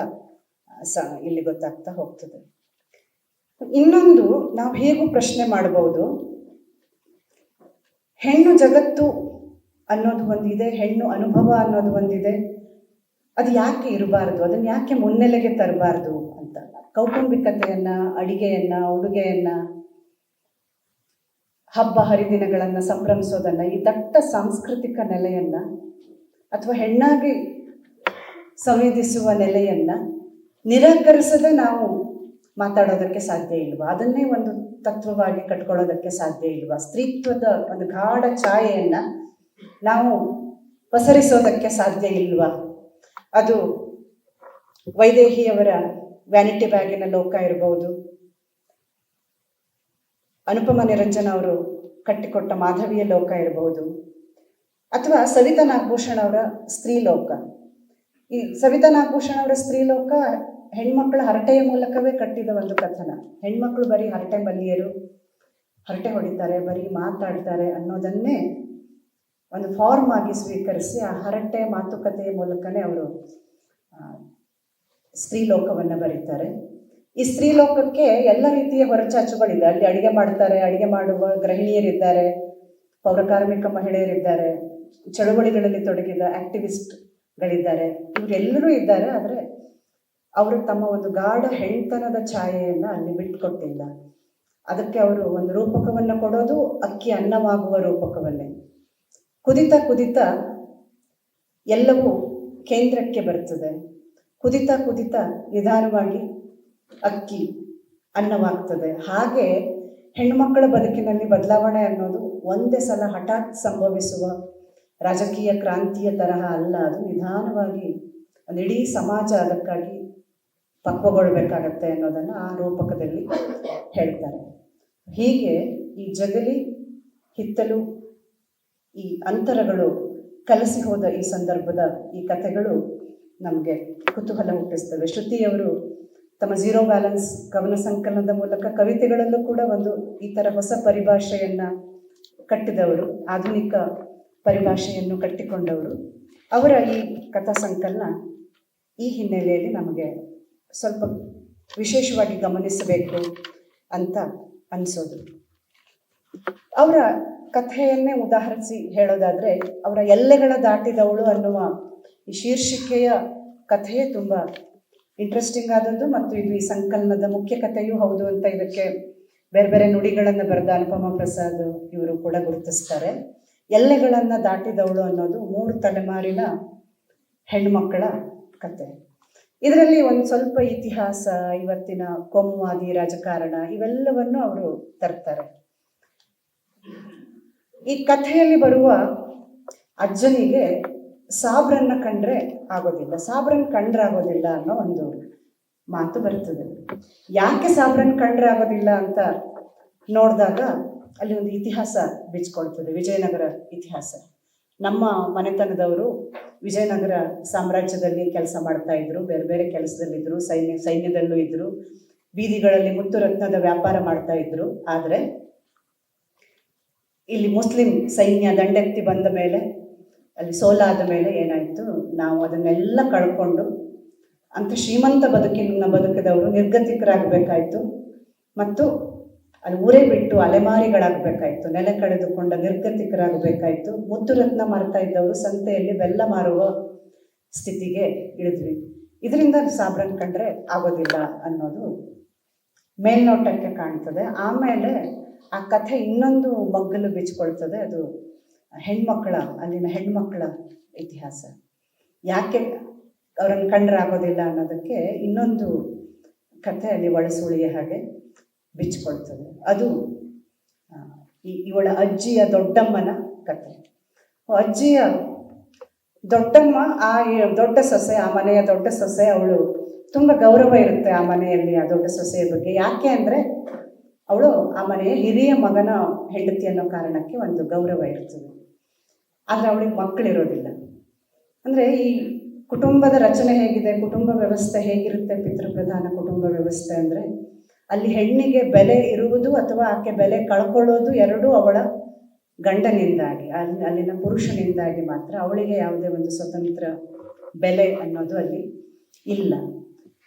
ಸ, ಇಲ್ಲಿ ಗೊತ್ತಾಗ್ತಾ ಹೋಗ್ತದೆ. ಇನ್ನೊಂದು ನಾವು ಹೇಗೂ ಪ್ರಶ್ನೆ ಮಾಡಬಹುದು. ಹೆಣ್ಣು ಜಗತ್ತು ಅನ್ನೋದು ಒಂದಿದೆ, ಹೆಣ್ಣು ಅನುಭವ ಅನ್ನೋದು ಒಂದಿದೆ. ಅದು ಯಾಕೆ ಇರಬಾರ್ದು? ಅದನ್ನು ಯಾಕೆ ಮುನ್ನೆಲೆಗೆ ತರಬಾರ್ದು ಅಂತ. ಕೌಟುಂಬಿಕತೆಯನ್ನ, ಅಡಿಗೆಯನ್ನ, ಉಡುಗೆಯನ್ನ, ಹಬ್ಬ ಹರಿದಿನಗಳನ್ನು ಸಂಭ್ರಮಿಸೋದನ್ನ, ಈ ದಟ್ಟ ಸಾಂಸ್ಕೃತಿಕ ನೆಲೆಯನ್ನ ಅಥವಾ ಹೆಣ್ಣಾಗಿ ಸಂವೇದಿಸುವ ನೆಲೆಯನ್ನು ನಿರಾಕರಿಸದೆ ನಾವು ಮಾತಾಡೋದಕ್ಕೆ ಸಾಧ್ಯ ಇಲ್ವಾ? ಅದನ್ನೇ ಒಂದು ತತ್ವವಾಗಿ ಕಟ್ಕೊಳ್ಳೋದಕ್ಕೆ ಸಾಧ್ಯ ಇಲ್ವಾ? ಸ್ತ್ರೀತ್ವದ ಒಂದು ಗಾಢ ಛಾಯೆಯನ್ನು ನಾವು ಪಸರಿಸೋದಕ್ಕೆ ಸಾಧ್ಯ ಇಲ್ವಾ? ಅದು ವೈದೇಹಿಯವರ ವ್ಯಾನಿಟಿ ಬ್ಯಾಗಿನ ಲೋಕ ಇರಬಹುದು. ಅನುಪಮ ನಿರಂಜನ್ ಅವರು ಕಟ್ಟಿಕೊಟ್ಟ ಮಾಧವಿಯ ಲೋಕ ಇರಬಹುದು. ಅಥವಾ ಸವಿತಾ ನಾಗಭೂಷಣ್ ಅವರ ಸ್ತ್ರೀಲೋಕ. ಈ ಸವಿತಾ ನಾಗಭೂಷಣ್ ಅವರ ಸ್ತ್ರೀಲೋಕ ಹೆಣ್ಮಕ್ಳ ಹರಟೆಯ ಮೂಲಕವೇ ಕಟ್ಟಿದ ಒಂದು ಕಥನ. ಹೆಣ್ಮಕ್ಳು ಬರೀ ಹರಟೆ ಮಲ್ಲಿಯರು ಹರಟೆ ಹೊಡಿತಾರೆ, ಬರೀ ಮಾತಾಡ್ತಾರೆ ಅನ್ನೋದನ್ನೇ ಒಂದು ಫಾರ್ಮ್ ಆಗಿ ಸ್ವೀಕರಿಸಿ ಆ ಹರಟೆ ಮಾತುಕತೆಯ ಮೂಲಕನೇ ಅವರು ಸ್ತ್ರೀಲೋಕವನ್ನು ಬರೀತಾರೆ. ಈ ಸ್ತ್ರೀಲೋಕಕ್ಕೆ ಎಲ್ಲ ರೀತಿಯ ಹೊರಚಾಚುಗಳಿದೆ. ಅಲ್ಲಿ ಅಡುಗೆ ಮಾಡ್ತಾರೆ, ಅಡುಗೆ ಮಾಡುವ ಗೃಹಿಣಿಯರಿದ್ದಾರೆ, ಪೌರಕಾರ್ಮಿಕ ಮಹಿಳೆಯರಿದ್ದಾರೆ ಚಳುವಳಿಗಳಲ್ಲಿ ತೊಡಗಿದ ಆಕ್ಟಿವಿಸ್ಟ್ಗಳಿದ್ದಾರೆ ಇವರೆಲ್ಲರೂ ಇದ್ದಾರೆ, ಆದರೆ ಅವರು ತಮ್ಮ ಒಂದು ಗಾಢ ಹೆಣ್ತನದ ಛಾಯೆಯನ್ನು ಅಲ್ಲಿ ಬಿಟ್ಟುಕೊಟ್ಟಿಲ್ಲ ಅದಕ್ಕೆ ಅವರು ಒಂದು ರೂಪಕವನ್ನು ಕೊಡೋದು, ಅಕ್ಕಿ ಅನ್ನವಾಗುವ ರೂಪಕವನ್ನೇ. ಕುದಿತ ಕುದಿತ ಎಲ್ಲವೂ ಕೇಂದ್ರಕ್ಕೆ ಬರ್ತದೆ. ಕುದಿತ ಕುದಿತ ನಿಧಾನವಾಗಿ ಅಕ್ಕಿ ಅನ್ನವಾಗ್ತದೆ. ಹಾಗೆ ಹೆಣ್ಮಕ್ಕಳ ಬದುಕಿನಲ್ಲಿ ಬದಲಾವಣೆ ಅನ್ನೋದು ಒಂದೇ ಸಲ ಹಠಾತ್ ಸಂಭವಿಸುವ ರಾಜಕೀಯ ಕ್ರಾಂತಿಯ ತರಹ ಅಲ್ಲ, ಅದು ನಿಧಾನವಾಗಿ ಒಂದು ಇಡೀ ಸಮಾಜ ಅದಕ್ಕಾಗಿ ಪಕ್ವಗೊಳ್ಬೇಕಾಗತ್ತೆ ಅನ್ನೋದನ್ನು ಆ ರೂಪಕದಲ್ಲಿ ಹೇಳ್ತಾರೆ. ಹೀಗೆ ಈ ಜಗಲಿ ಹಿತ್ತಲು ಈ ಅಂತರಗಳು ಕಲಸಿ ಹೋದ ಈ ಸಂದರ್ಭದ ಈ ಕಥೆಗಳು ನಮಗೆ ಕುತೂಹಲ ಹುಟ್ಟಿಸ್ತವೆ. ಶ್ರುತಿಯವರು ತಮ್ಮ ಝೀರೋ ಬ್ಯಾಲೆನ್ಸ್ ಕವನ ಸಂಕಲನದ ಮೂಲಕ ಕವಿತೆಗಳಲ್ಲೂ ಕೂಡ ಒಂದು ಈ ಥರ ಹೊಸ ಪರಿಭಾಷೆಯನ್ನು ಕಟ್ಟಿದವರು. ಆಧುನಿಕ ಪರಿಭಾಷೆಯನ್ನು ಕಟ್ಟಿಕೊಂಡವರು. ಅವರ ಈ ಕಥಾ ಸಂಕಲನ ಈ ಹಿನ್ನೆಲೆಯಲ್ಲಿ ನಮಗೆ ಸ್ವಲ್ಪ ವಿಶೇಷವಾಗಿ ಗಮನಿಸಬೇಕು ಅಂತ ಅನಿಸೋದು. ಅವರ ಕಥೆಯನ್ನೇ ಉದಾಹರಿಸಿ ಹೇಳೋದಾದರೆ, ಅವರ ಎಲ್ಲೆಗಳ ದಾಟಿದವಳು ಅನ್ನುವ ಈ ಶೀರ್ಷಿಕೆಯ ಕಥೆಯೇ ತುಂಬ ಇಂಟ್ರೆಸ್ಟಿಂಗ್ ಆದದ್ದು ಮತ್ತು ಇದು ಈ ಸಂಕಲನದ ಮುಖ್ಯ ಕಥೆಯೂ ಹೌದು ಅಂತ ಇದಕ್ಕೆ ಬೇರೆ ಬೇರೆ ನುಡಿಗಳನ್ನು ಬರೆದ ಅನುಪಮ ಪ್ರಸಾದ್ ಇವರು ಕೂಡ ಗುರುತಿಸ್ತಾರೆ. ಎಲ್ಲೆಗಳನ್ನು ದಾಟಿದವಳು ಅನ್ನೋದು ಮೂರು ತಲೆಮಾರಿನ ಹೆಣ್ಮಕ್ಕಳ ಕತೆ. ಇದರಲ್ಲಿ ಒಂದು ಸ್ವಲ್ಪ ಇತಿಹಾಸ, ಇವತ್ತಿನ ಕೋಮುವಾದಿ ರಾಜಕಾರಣ, ಇವೆಲ್ಲವನ್ನು ಅವರು ತರ್ತಾರೆ. ಈ ಕಥೆಯಲ್ಲಿ ಬರುವ ಅಜ್ಜನಿಗೆ ಸಾಬ್ರನ್ನ ಕಂಡ್ರೆ ಆಗೋದಿಲ್ಲ. ಸಾಬ್ರನ್ ಕಂಡ್ರೆ ಆಗೋದಿಲ್ಲ ಅನ್ನೋ ಒಂದು ಮಾತು ಬರ್ತದೆ. ಯಾಕೆ ಸಾಬ್ರನ್ ಕಂಡ್ರೆ ಆಗೋದಿಲ್ಲ ಅಂತ ನೋಡಿದಾಗ ಅಲ್ಲಿ ಒಂದು ಇತಿಹಾಸ ಬಿಚ್ಕೊಳ್ತದೆ, ವಿಜಯನಗರ ಇತಿಹಾಸ. ನಮ್ಮ ಮನೆತನದವರು ವಿಜಯನಗರ ಸಾಮ್ರಾಜ್ಯದಲ್ಲಿ ಕೆಲಸ ಮಾಡ್ತಾ ಇದ್ರು, ಬೇರೆ ಬೇರೆ ಕೆಲಸದಲ್ಲಿದ್ದರು ಸೈನ್ಯ, ಸೈನ್ಯದಲ್ಲೂ ಇದ್ದರು ಬೀದಿಗಳಲ್ಲಿ ಮುತ್ತು ರತ್ನದ ವ್ಯಾಪಾರ ಮಾಡ್ತಾ ಇದ್ರು. ಆದರೆ ಇಲ್ಲಿ ಮುಸ್ಲಿಂ ಸೈನ್ಯ ದಂಡೆತ್ತಿ ಬಂದ ಮೇಲೆ, ಅಲ್ಲಿ ಸೋಲಾದ ಮೇಲೆ ಏನಾಯಿತು, ನಾವು ಅದನ್ನೆಲ್ಲ ಕಳ್ಕೊಂಡು ಅಂತ ಶ್ರೀಮಂತ ಬದುಕಿನ ಬದುಕಿದವರು ನಿರ್ಗತಿಕರಾಗಬೇಕಾಯಿತು. ಮತ್ತು ಅಲ್ಲಿ ಊರೇ ಬಿಟ್ಟು ಅಲೆಮಾರಿಗಳಾಗಬೇಕಾಯ್ತು, ನೆಲೆ ಕಳೆದುಕೊಂಡ ನಿರ್ಗತಿಕರಾಗಬೇಕಾಯ್ತು, ಮುತ್ತುರತ್ನ ಮಾರ್ತಾ ಇದ್ದವರು ಸಂತೆಯಲ್ಲಿ ಬೆಲ್ಲ ಮಾರುವ ಸ್ಥಿತಿಗೆ ಇಳಿದ್ವಿ. ಇದರಿಂದ ಸಾಬ್ರನ್ ಕಂಡ್ರೆ ಆಗೋದಿಲ್ಲ ಅನ್ನೋದು ಮೇಲ್ನೋಟಕ್ಕೆ ಕಾಣ್ತದೆ. ಆಮೇಲೆ ಆ ಕಥೆ ಇನ್ನೊಂದು ಮಗ್ಗಲು ಬಿಚ್ಕೊಳ್ತದೆ, ಅದು ಹೆಣ್ಮಕ್ಕಳ ಅಲ್ಲಿನ ಹೆಣ್ಮಕ್ಕಳ ಇತಿಹಾಸ. ಯಾಕೆ ಅವರನ್ನು ಕಂಡ್ರೆ ಆಗೋದಿಲ್ಲ ಅನ್ನೋದಕ್ಕೆ ಇನ್ನೊಂದು ಕಥೆ ಅಲ್ಲಿ ಒಳಸುಳಿಯ ಹಾಗೆ. ಬಿಚ್ಕೊಳ್ತದೆ ಅದು ಇವಳ ಅಜ್ಜಿಯ ದೊಡ್ಡಮ್ಮನ ಕಥೆ. ಅಜ್ಜಿಯ ದೊಡ್ಡಮ್ಮ, ಆ ದೊಡ್ಡ ಸೊಸೆ, ಆ ಮನೆಯ ದೊಡ್ಡ ಸೊಸೆ ಅವಳು ತುಂಬ ಗೌರವ ಇರುತ್ತೆ ಆ ಮನೆಯಲ್ಲಿ, ಆ ದೊಡ್ಡ ಸೊಸೆಯ ಬಗ್ಗೆ. ಯಾಕೆ ಅಂದರೆ, ಅವಳು ಆ ಮನೆಯ ಹಿರಿಯ ಮಗನ ಹೆಂಡತಿ ಅನ್ನೋ ಕಾರಣಕ್ಕೆ ಒಂದು ಗೌರವ ಇರ್ತದೆ. ಆದರೆ ಅವಳಿಗೆ ಮಕ್ಕಳಿರೋದಿಲ್ಲ. ಅಂದರೆ ಈ ಕುಟುಂಬದ ರಚನೆ ಹೇಗಿದೆ, ಕುಟುಂಬ ವ್ಯವಸ್ಥೆ ಹೇಗಿರುತ್ತೆ, ಪಿತೃಪ್ರಧಾನ ಕುಟುಂಬ ವ್ಯವಸ್ಥೆ ಅಂದರೆ ಅಲ್ಲಿ ಹೆಣ್ಣಿಗೆ ಬೆಲೆ ಇರುವುದು ಅಥವಾ ಆಕೆ ಬೆಲೆ ಕಳ್ಕೊಳ್ಳೋದು ಎರಡೂ ಅವಳ ಗಂಡನಿಂದಾಗಿ, ಅಲ್ಲಿ, ಅಲ್ಲಿನ ಪುರುಷನಿಂದಾಗಿ ಮಾತ್ರ. ಅವಳಿಗೆ ಯಾವುದೇ ಒಂದು ಸ್ವತಂತ್ರ ಬೆಲೆ ಅನ್ನೋದು ಅಲ್ಲಿ ಇಲ್ಲ.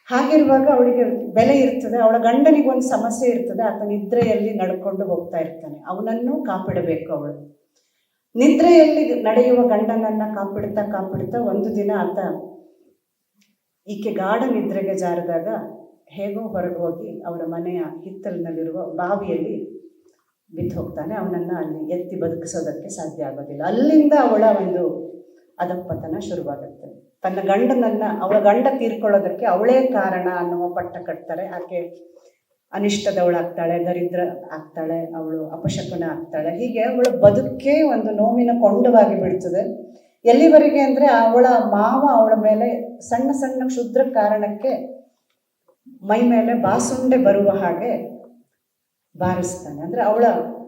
ಹಾಗಿರುವಾಗ ಅವಳಿಗೆ ಬೆಲೆ ಇರ್ತದೆ, ಅವಳ ಗಂಡನಿಗೆ ಒಂದು ಸಮಸ್ಯೆ ಇರ್ತದೆ, ಆತ ನಿದ್ರೆಯಲ್ಲಿ ನಡ್ಕೊಂಡು ಹೋಗ್ತಾ ಇರ್ತಾನೆ. ಅವನನ್ನು ಕಾಪಿಡಬೇಕು ಅವಳು. ನಿದ್ರೆಯಲ್ಲಿ ನಡೆಯುವ ಗಂಡನನ್ನು ಕಾಪಿಡ್ತಾ ಕಾಪಿಡ್ತಾ ಒಂದು ದಿನ ಆತ ಈಕೆ ಗಾಢ ನಿದ್ರೆಗೆ ಜಾರಿದಾಗ ಹೇಗೋ ಹೊರಗೆ ಹೋಗಿ ಅವರ ಮನೆಯ ಹಿತ್ತಲಿನಲ್ಲಿರುವ ಬಾವಿಯಲ್ಲಿ ಬಿದ್ದು ಹೋಗ್ತಾನೆ. ಅವನನ್ನು ಅಲ್ಲಿ ಎತ್ತಿ ಬದುಕಿಸೋದಕ್ಕೆ ಸಾಧ್ಯ ಆಗೋದಿಲ್ಲ. ಅಲ್ಲಿಂದ ಅವಳ ಒಂದು ಅಧಪ್ಪತನ ಶುರುವಾಗುತ್ತೆ. ತನ್ನ ಗಂಡನನ್ನು, ಅವಳ ಗಂಡ ತೀರ್ಕೊಳ್ಳೋದಕ್ಕೆ ಅವಳೇ ಕಾರಣ ಅನ್ನುವ ಪಟ್ಟ ಕಟ್ತಾರೆ. ಆಕೆ ಅನಿಷ್ಟದವಳಾಗ್ತಾಳೆ, ದರಿದ್ರ ಆಗ್ತಾಳೆ, ಅವಳು ಅಪಶಕುನ ಆಗ್ತಾಳೆ ಹೀಗೆ ಅವಳ ಬದುಕೇ ಒಂದು ನೋವಿನ ಕೊಂಡವಾಗಿ ಬಿಡ್ತದೆ ಎಲ್ಲಿವರೆಗೆ ಅಂದರೆ ಅವಳ ಮಾವ ಅವಳ ಮೇಲೆ ಸಣ್ಣ ಸಣ್ಣ ಕ್ಷುದ್ರ ಕಾರಣಕ್ಕೆ ಮೈ ಮೇಲೆ ಬಾಸುಂಡೆ ಬರುವ ಹಾಗೆ ಬಾರಿಸ್ತಾನೆ. ಅಂದರೆ ಅವಳ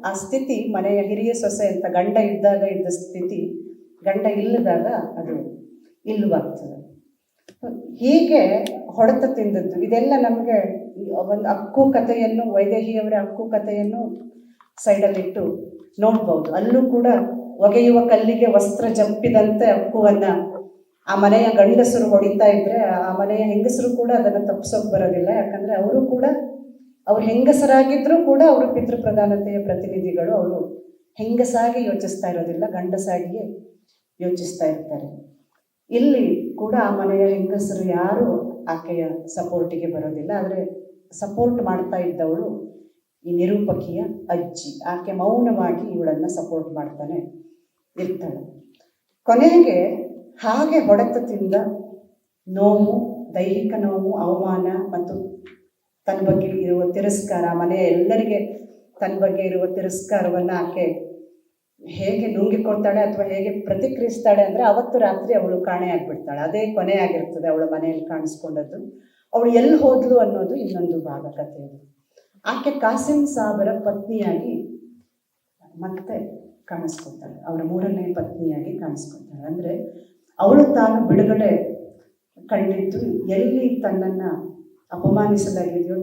ಆ ಸ್ಥಿತಿ, ಮನೆಯ ಹಿರಿಯ ಸೊಸೆ ಅಂತ ಗಂಡ ಇದ್ದಾಗ ಇದ್ದ ಸ್ಥಿತಿ, ಗಂಡ ಇಲ್ಲದಾಗ ಅದು ಇಲ್ಲವಾಗ್ತದೆ. ಹೀಗೆ ಹೊಡೆತ ತಿಂದದ್ದು. ಇದೆಲ್ಲ ನಮಗೆ ಒಂದು ಅಕ್ಕು ಕಥೆಯನ್ನು, ವೈದೇಹಿಯವರ ಅಕ್ಕು ಕಥೆಯನ್ನು ಸೈಡಲ್ಲಿಟ್ಟು ನೋಡ್ಬೋದು. ಅಲ್ಲೂ ಕೂಡ ಒಗೆಯುವ ಕಲ್ಲಿಗೆ ವಸ್ತ್ರ ಜಂಪಿದಂತೆ ಅಕ್ಕುವನ್ನ ಆ ಮನೆಯ ಗಂಡಸರು ಹೊಡಿತಾ ಇದ್ರೆ ಆ ಮನೆಯ ಹೆಂಗಸರು ಕೂಡ ಅದನ್ನು ತಪ್ಪಿಸೋಕೆ ಬರೋದಿಲ್ಲ. ಯಾಕಂದ್ರೆ ಅವರು ಕೂಡ, ಅವ್ರು ಹೆಂಗಸರಾಗಿದ್ದರೂ ಕೂಡ ಅವರು ಪಿತೃಪ್ರಧಾನತೆಯ ಪ್ರತಿನಿಧಿಗಳು. ಅವರು ಹೆಂಗಸಾಗಿ ಯೋಚಿಸ್ತಾ ಇರೋದಿಲ್ಲ, ಗಂಡಸಾಗಿಯೇ ಯೋಚಿಸ್ತಾ ಇರ್ತಾರೆ. ಇಲ್ಲಿ ಕೂಡ ಆ ಮನೆಯ ಹೆಂಗಸರು ಯಾರು ಆಕೆಯ ಸಪೋರ್ಟಿಗೆ ಬರೋದಿಲ್ಲ. ಆದರೆ ಸಪೋರ್ಟ್ ಮಾಡ್ತಾ ಇದ್ದವಳು ಈ ನಿರೂಪಕಿಯ ಅಜ್ಜಿ. ಆಕೆ ಮೌನವಾಗಿ ಇವಳನ್ನು ಸಪೋರ್ಟ್ ಮಾಡ್ತಾನೆ ಇರ್ತಾಳೆ. ಕೊನೆಗೆ ಹಾಗೆ ಹೊಡೆತ ತಿಂದ ನೋವು, ದೈಹಿಕ ನೋವು, ಅವಮಾನ ಮತ್ತು ತನ್ನ ಬಗ್ಗೆ ಇರುವ ತಿರಸ್ಕಾರ, ಮನೆಯ ಎಲ್ಲರಿಗೆ ತನ್ನ ಬಗ್ಗೆ ಇರುವ ತಿರಸ್ಕಾರವನ್ನು ಆಕೆ ಹೇಗೆ ನುಂಗಿಕೊಳ್ತಾಳೆ ಅಥವಾ ಹೇಗೆ ಪ್ರತಿಕ್ರಿಯಿಸ್ತಾಳೆ ಅಂದರೆ ಅವತ್ತು ರಾತ್ರಿ ಅವಳು ಕಾಣೆ ಆಗಿಬಿಡ್ತಾಳೆ. ಅದೇ ಕೊನೆ ಆಗಿರ್ತದೆ ಅವಳ ಮನೆಯಲ್ಲಿ ಕಾಣಿಸ್ಕೊಂಡದ್ದು. ಅವಳು ಎಲ್ಲಿ ಹೋದ್ಲು ಅನ್ನೋದು ಇನ್ನೊಂದು ಭಾಗ ಕಥೆ ಆಕೆ ಕಾಸಿಂ ಸಾಬರ ಪತ್ನಿಯಾಗಿ ಮತ್ತೆ ಕಾಣಿಸ್ಕೊತಾಳೆ ಅವರ ಮೂರನೇ ಪತ್ನಿಯಾಗಿ ಕಾಣಿಸ್ಕೊತಾಳೆ ಅಂದರೆ ಅವಳು ತಾನು ಬಿಡುಗಡೆ ಕಂಡಿದ್ದು ಎಲ್ಲಿ ತನ್ನನ್ನು ಅಪಮಾನಿಸಲಾಗಿದೆಯೋ,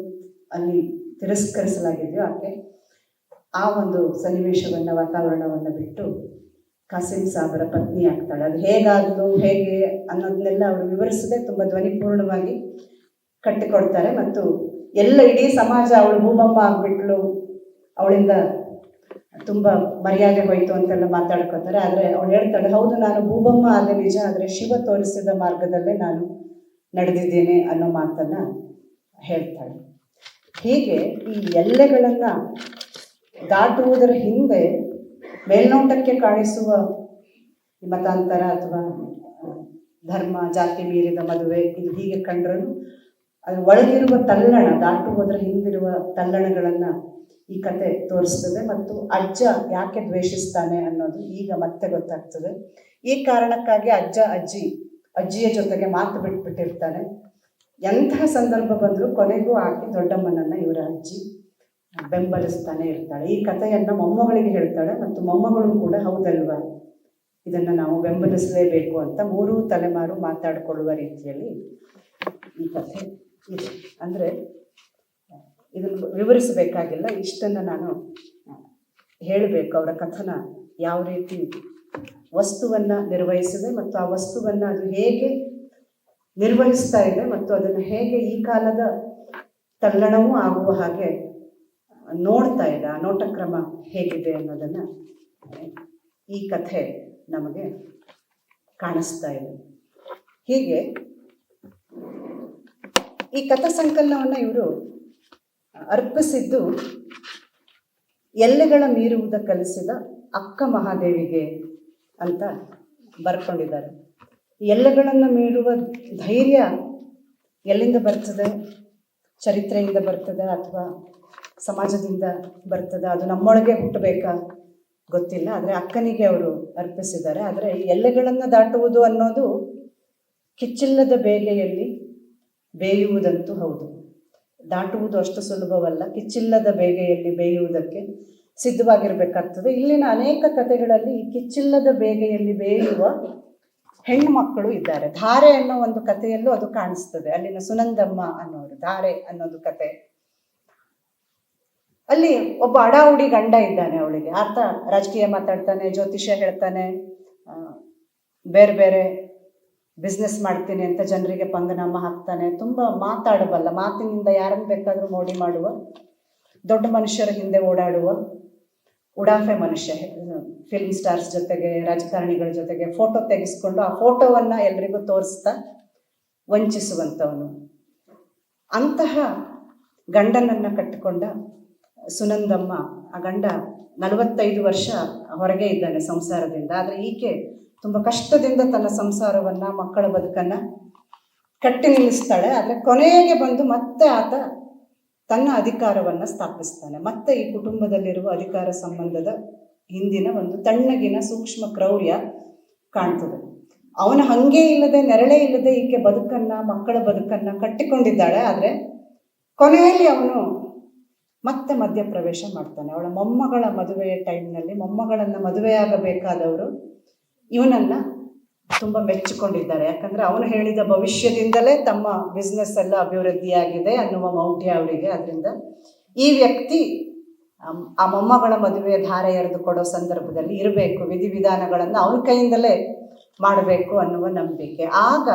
ಅಲ್ಲಿ ತಿರಸ್ಕರಿಸಲಾಗಿದೆಯೋ ಆಕೆ ಆ ಒಂದು ಸನ್ನಿವೇಶವನ್ನು, ವಾತಾವರಣವನ್ನು ಬಿಟ್ಟು ಕಾಸಿಂ ಸಾಬರ ಪತ್ನಿ ಆಗ್ತಾಳೆ. ಅದು ಹೇಗಾದ್ಲು, ಹೇಗೆ ಅನ್ನೋದನ್ನೆಲ್ಲ ಅವರು ವಿವರಿಸದೆ ತುಂಬ ಧ್ವನಿಪೂರ್ಣವಾಗಿ ಕಟ್ಟಿಕೊಡ್ತಾರೆ. ಮತ್ತು ಎಲ್ಲ ಇಡೀ ಸಮಾಜ ಅವಳು ಭೂಮಮ್ಮ ಆಗ್ಬಿಟ್ಲು, ಅವಳಿಂದ ತುಂಬ ಮರ್ಯಾದೆ ಹೋಯ್ತು ಅಂತೆಲ್ಲ ಮಾತಾಡ್ಕೊತಾರೆ. ಆದರೆ ಅವಳು ಹೇಳ್ತಾಳೆ, ಹೌದು, ನಾನು ಭೂಬಮ್ಮ ಆದ್ರೆ ನಿಜ, ಆದರೆ ಶಿವ ತೋರಿಸಿದ ಮಾರ್ಗದಲ್ಲೇ ನಾನು ನಡೆದಿದ್ದೇನೆ ಅನ್ನೋ ಮಾತನ್ನು ಹೇಳ್ತಾಳೆ. ಹೀಗೆ ಈ ಎಲ್ಲೆಗಳನ್ನು ದಾಟುವುದರ ಹಿಂದೆ ಮೇಲ್ನೋಟಕ್ಕೆ ಕಾಣಿಸುವ ಮತಾಂತರ ಅಥವಾ ಧರ್ಮ, ಜಾತಿ ಮೀರಿದ ಮದುವೆ, ಇದು ಹೀಗೆ ಕಂಡ್ರೂ ಅದು ಒಳಗಿರುವ ತಲ್ಲಣ, ದಾಟುವುದರ ಹಿಂದಿರುವ ತಲ್ಲಣಗಳನ್ನು ಈ ಕತೆ ತೋರಿಸ್ತದೆ ಮತ್ತು ಅಜ್ಜ ಯಾಕೆ ದ್ವೇಷಿಸ್ತಾನೆ ಅನ್ನೋದು ಈಗ ಮತ್ತೆ ಗೊತ್ತಾಗ್ತದೆ. ಈ ಕಾರಣಕ್ಕಾಗಿ ಅಜ್ಜ, ಅಜ್ಜಿ, ಅಜ್ಜಿಯ ಜೊತೆಗೆ ಮಾತು ಬಿಟ್ಬಿಟ್ಟಿರ್ತಾನೆ ಎಂತಹ ಸಂದರ್ಭ ಬಂದರೂ ಕೊನೆಗೂ ಆಕೆ ದೊಡ್ಡಮ್ಮನನ್ನು ಇವರ ಅಜ್ಜಿ ಬೆಂಬಲಿಸ್ತಾನೆ ಇರ್ತಾಳೆ. ಈ ಕಥೆಯನ್ನು ಮೊಮ್ಮಗಳಿಗೆ ಹೇಳ್ತಾಳೆ ಮತ್ತು ಮೊಮ್ಮಗಳು ಕೂಡ ಹೌದಲ್ವಾ? ಇದನ್ನು ನಾವು ಬೆಂಬಲಿಸಲೇಬೇಕು ಅಂತ ಮೂರೂ ತಲೆಮಾರು ಮಾತಾಡಿಕೊಳ್ಳುವ ರೀತಿಯಲ್ಲಿ ಈ ಕಥೆ ಇದೆ. ಅಂದರೆ ಇದನ್ನು ವಿವರಿಸಬೇಕಾಗಿಲ್ಲ, ಇಷ್ಟನ್ನು ನಾನು ಹೇಳಬೇಕು. ಅವರ ಕಥನ ಯಾವ ರೀತಿ ವಸ್ತುವನ್ನು ನಿರ್ವಹಿಸಿದೆ ಮತ್ತು ಆ ವಸ್ತುವನ್ನು ಅದು ಹೇಗೆ ನಿರ್ವಹಿಸ್ತಾ ಇದೆ ಮತ್ತು ಅದನ್ನು ಹೇಗೆ ಈ ಕಾಲದ ತಲ್ಲಣವೂ ಆಗುವ ಹಾಗೆ ನೋಡ್ತಾ ಇದೆ, ಆ ನೋಟಕ್ರಮ ಹೇಗಿದೆ ಅನ್ನೋದನ್ನು ಈ ಕಥೆ ನಮಗೆ ಕಾಣಿಸ್ತಾ ಇದೆ. ಹೀಗೆ ಈ ಕಥಾ ಸಂಕಲನವನ್ನು ಇವರು ಅರ್ಪಿಸಿದ್ದು ಎಲ್ಲೆಗಳ ಮೀರುವುದ ಕಲಿಸಿದ ಅಕ್ಕ ಮಹಾದೇವಿಗೆ ಅಂತ ಬರ್ಕೊಂಡಿದ್ದಾರೆ. ಎಲ್ಲೆಗಳನ್ನು ಮೀರುವ ಧೈರ್ಯ ಎಲ್ಲಿಂದ ಬರ್ತದೆ? ಚರಿತ್ರೆಯಿಂದ ಬರ್ತದೆ ಅಥವಾ ಸಮಾಜದಿಂದ ಬರ್ತದೆ? ಅದು ನಮ್ಮೊಳಗೆ ಹುಟ್ಟಬೇಕಾ? ಗೊತ್ತಿಲ್ಲ. ಆದರೆ ಅಕ್ಕನಿಗೆ ಅವರು ಅರ್ಪಿಸಿದ್ದಾರೆ. ಆದರೆ ಎಲ್ಲೆಗಳನ್ನು ದಾಟುವುದು ಅನ್ನೋದು ಕಿಚ್ಚಿಲ್ಲದ ಬೇಗೆಯಲ್ಲಿ ಬೇಯುವುದಂತೂ ಹೌದು. ದಾಟುವುದು ಅಷ್ಟು ಸುಲಭವಲ್ಲ. ಕಿಚ್ಚಿಲ್ಲದ ಬೇಗೆಯಲ್ಲಿ ಬೇಯುವುದಕ್ಕೆ ಸಿದ್ಧವಾಗಿರಬೇಕಾಗ್ತದೆ. ಇಲ್ಲಿನ ಅನೇಕ ಕಥೆಗಳಲ್ಲಿ ಈ ಕಿಚ್ಚಿಲ್ಲದ ಬೇಗೆಯಲ್ಲಿ ಬೇಯುವ ಹೆಣ್ಣು ಮಕ್ಕಳು ಇದ್ದಾರೆ. ಧಾರೆ ಅನ್ನೋ ಒಂದು ಕಥೆಯಲ್ಲೂ ಅದು ಕಾಣಿಸ್ತದೆ. ಅಲ್ಲಿನ ಸುನಂದಮ್ಮ ಅನ್ನೋರು, ಧಾರೆ ಅನ್ನೋದು ಕತೆ. ಅಲ್ಲಿ ಒಬ್ಬ ಅಡಾವುಡಿ ಗಂಡ ಇದ್ದಾನೆ ಅವಳಿಗೆ. ಆತ ರಾಜಕೀಯ ಮಾತಾಡ್ತಾನೆ, ಜ್ಯೋತಿಷ್ಯ ಹೇಳ್ತಾನೆ ಬೇರೆ ಬೇರೆ ಬಿಸ್ನೆಸ್ ಮಾಡ್ತೀನಿ ಅಂತ ಜನರಿಗೆ ಪಂಗನಾಮ ಹಾಕ್ತಾನೆ. ತುಂಬ ಮಾತಾಡಬಲ್ಲ. ಮಾತಿನಿಂದ ಯಾರನ್ನು ಬೇಕಾದರೂ ಮೋಡಿ ಮಾಡುವ, ದೊಡ್ಡ ಮನುಷ್ಯರ ಹಿಂದೆ ಓಡಾಡುವ, ಉಡಾಫೆ ಮನುಷ್ಯ ಫಿಲ್ಮ್ ಸ್ಟಾರ್ಸ್ ಜೊತೆಗೆ, ರಾಜಕಾರಣಿಗಳ ಜೊತೆಗೆ ಫೋಟೋ ತೆಗೆಸ್ಕೊಂಡು ಆ ಫೋಟೋವನ್ನು ಎಲ್ರಿಗೂ ತೋರಿಸ್ತಾ ವಂಚಿಸುವಂಥವನು ಅಂತಹ ಗಂಡನನ್ನು ಕಟ್ಟಿಕೊಂಡ ಸುನಂದಮ್ಮ, ಆ ಗಂಡ ನಲವತ್ತೈದು ವರ್ಷ ಹೊರಗೆ ಇದ್ದಾನೆ ಸಂಸಾರದಿಂದ. ಆದರೆ ಈಕೆ ತುಂಬ ಕಷ್ಟದಿಂದ ತನ್ನ ಸಂಸಾರವನ್ನು, ಮಕ್ಕಳ ಬದುಕನ್ನು ಕಟ್ಟಿ ನಿಲ್ಲಿಸ್ತಾಳೆ. ಆದರೆ ಕೊನೆಗೆ ಬಂದು ಮತ್ತೆ ಆತ ತನ್ನ ಅಧಿಕಾರವನ್ನು ಸ್ಥಾಪಿಸ್ತಾನೆ. ಮತ್ತೆ ಈ ಕುಟುಂಬದಲ್ಲಿರುವ ಅಧಿಕಾರ ಸಂಬಂಧದ ಹಿಂದಿನ ಒಂದು ತಣ್ಣಗಿನ ಸೂಕ್ಷ್ಮ ಕ್ರೌರ್ಯ ಕಾಣ್ತದೆ. ಅವನ ಹಂಗೆ ಇಲ್ಲದೆ, ನೆರಳೆ ಇಲ್ಲದೆ ಈಕೆ ಬದುಕನ್ನು, ಮಕ್ಕಳ ಬದುಕನ್ನು ಕಟ್ಟಿಕೊಂಡಿದ್ದಾಳೆ. ಆದರೆ ಕೊನೆಯಲ್ಲಿ ಅವನು ಮತ್ತೆ ಮಧ್ಯಪ್ರವೇಶ ಮಾಡ್ತಾನೆ. ಅವಳ ಮೊಮ್ಮಗಳ ಮದುವೆಯ ಟೈಮ್ನಲ್ಲಿ ಮೊಮ್ಮಗಳನ್ನು ಮದುವೆಯಾಗಬೇಕಾದವರು ಇವನನ್ನು ತುಂಬ ಮೆಚ್ಚಿಕೊಂಡಿದ್ದಾರೆ. ಯಾಕಂದರೆ ಅವನು ಹೇಳಿದ ಭವಿಷ್ಯದಿಂದಲೇ ತಮ್ಮ ಬಿಸ್ನೆಸ್ ಎಲ್ಲ ಅಭಿವೃದ್ಧಿಯಾಗಿದೆ ಅನ್ನುವ ಮೌಢ್ಯ ಅವರಿಗೆ. ಅದರಿಂದ ಈ ವ್ಯಕ್ತಿ ಆ ಮೊಮ್ಮಗಳ ಮದುವೆ ಧಾರೆ ಎರೆದು ಕೊಡೋ ಸಂದರ್ಭದಲ್ಲಿ ಇರಬೇಕು, ವಿಧಿವಿಧಾನಗಳನ್ನು ಅವನ ಕೈಯಿಂದಲೇ ಮಾಡಬೇಕು ಅನ್ನುವ ನಂಬಿಕೆ. ಆಗ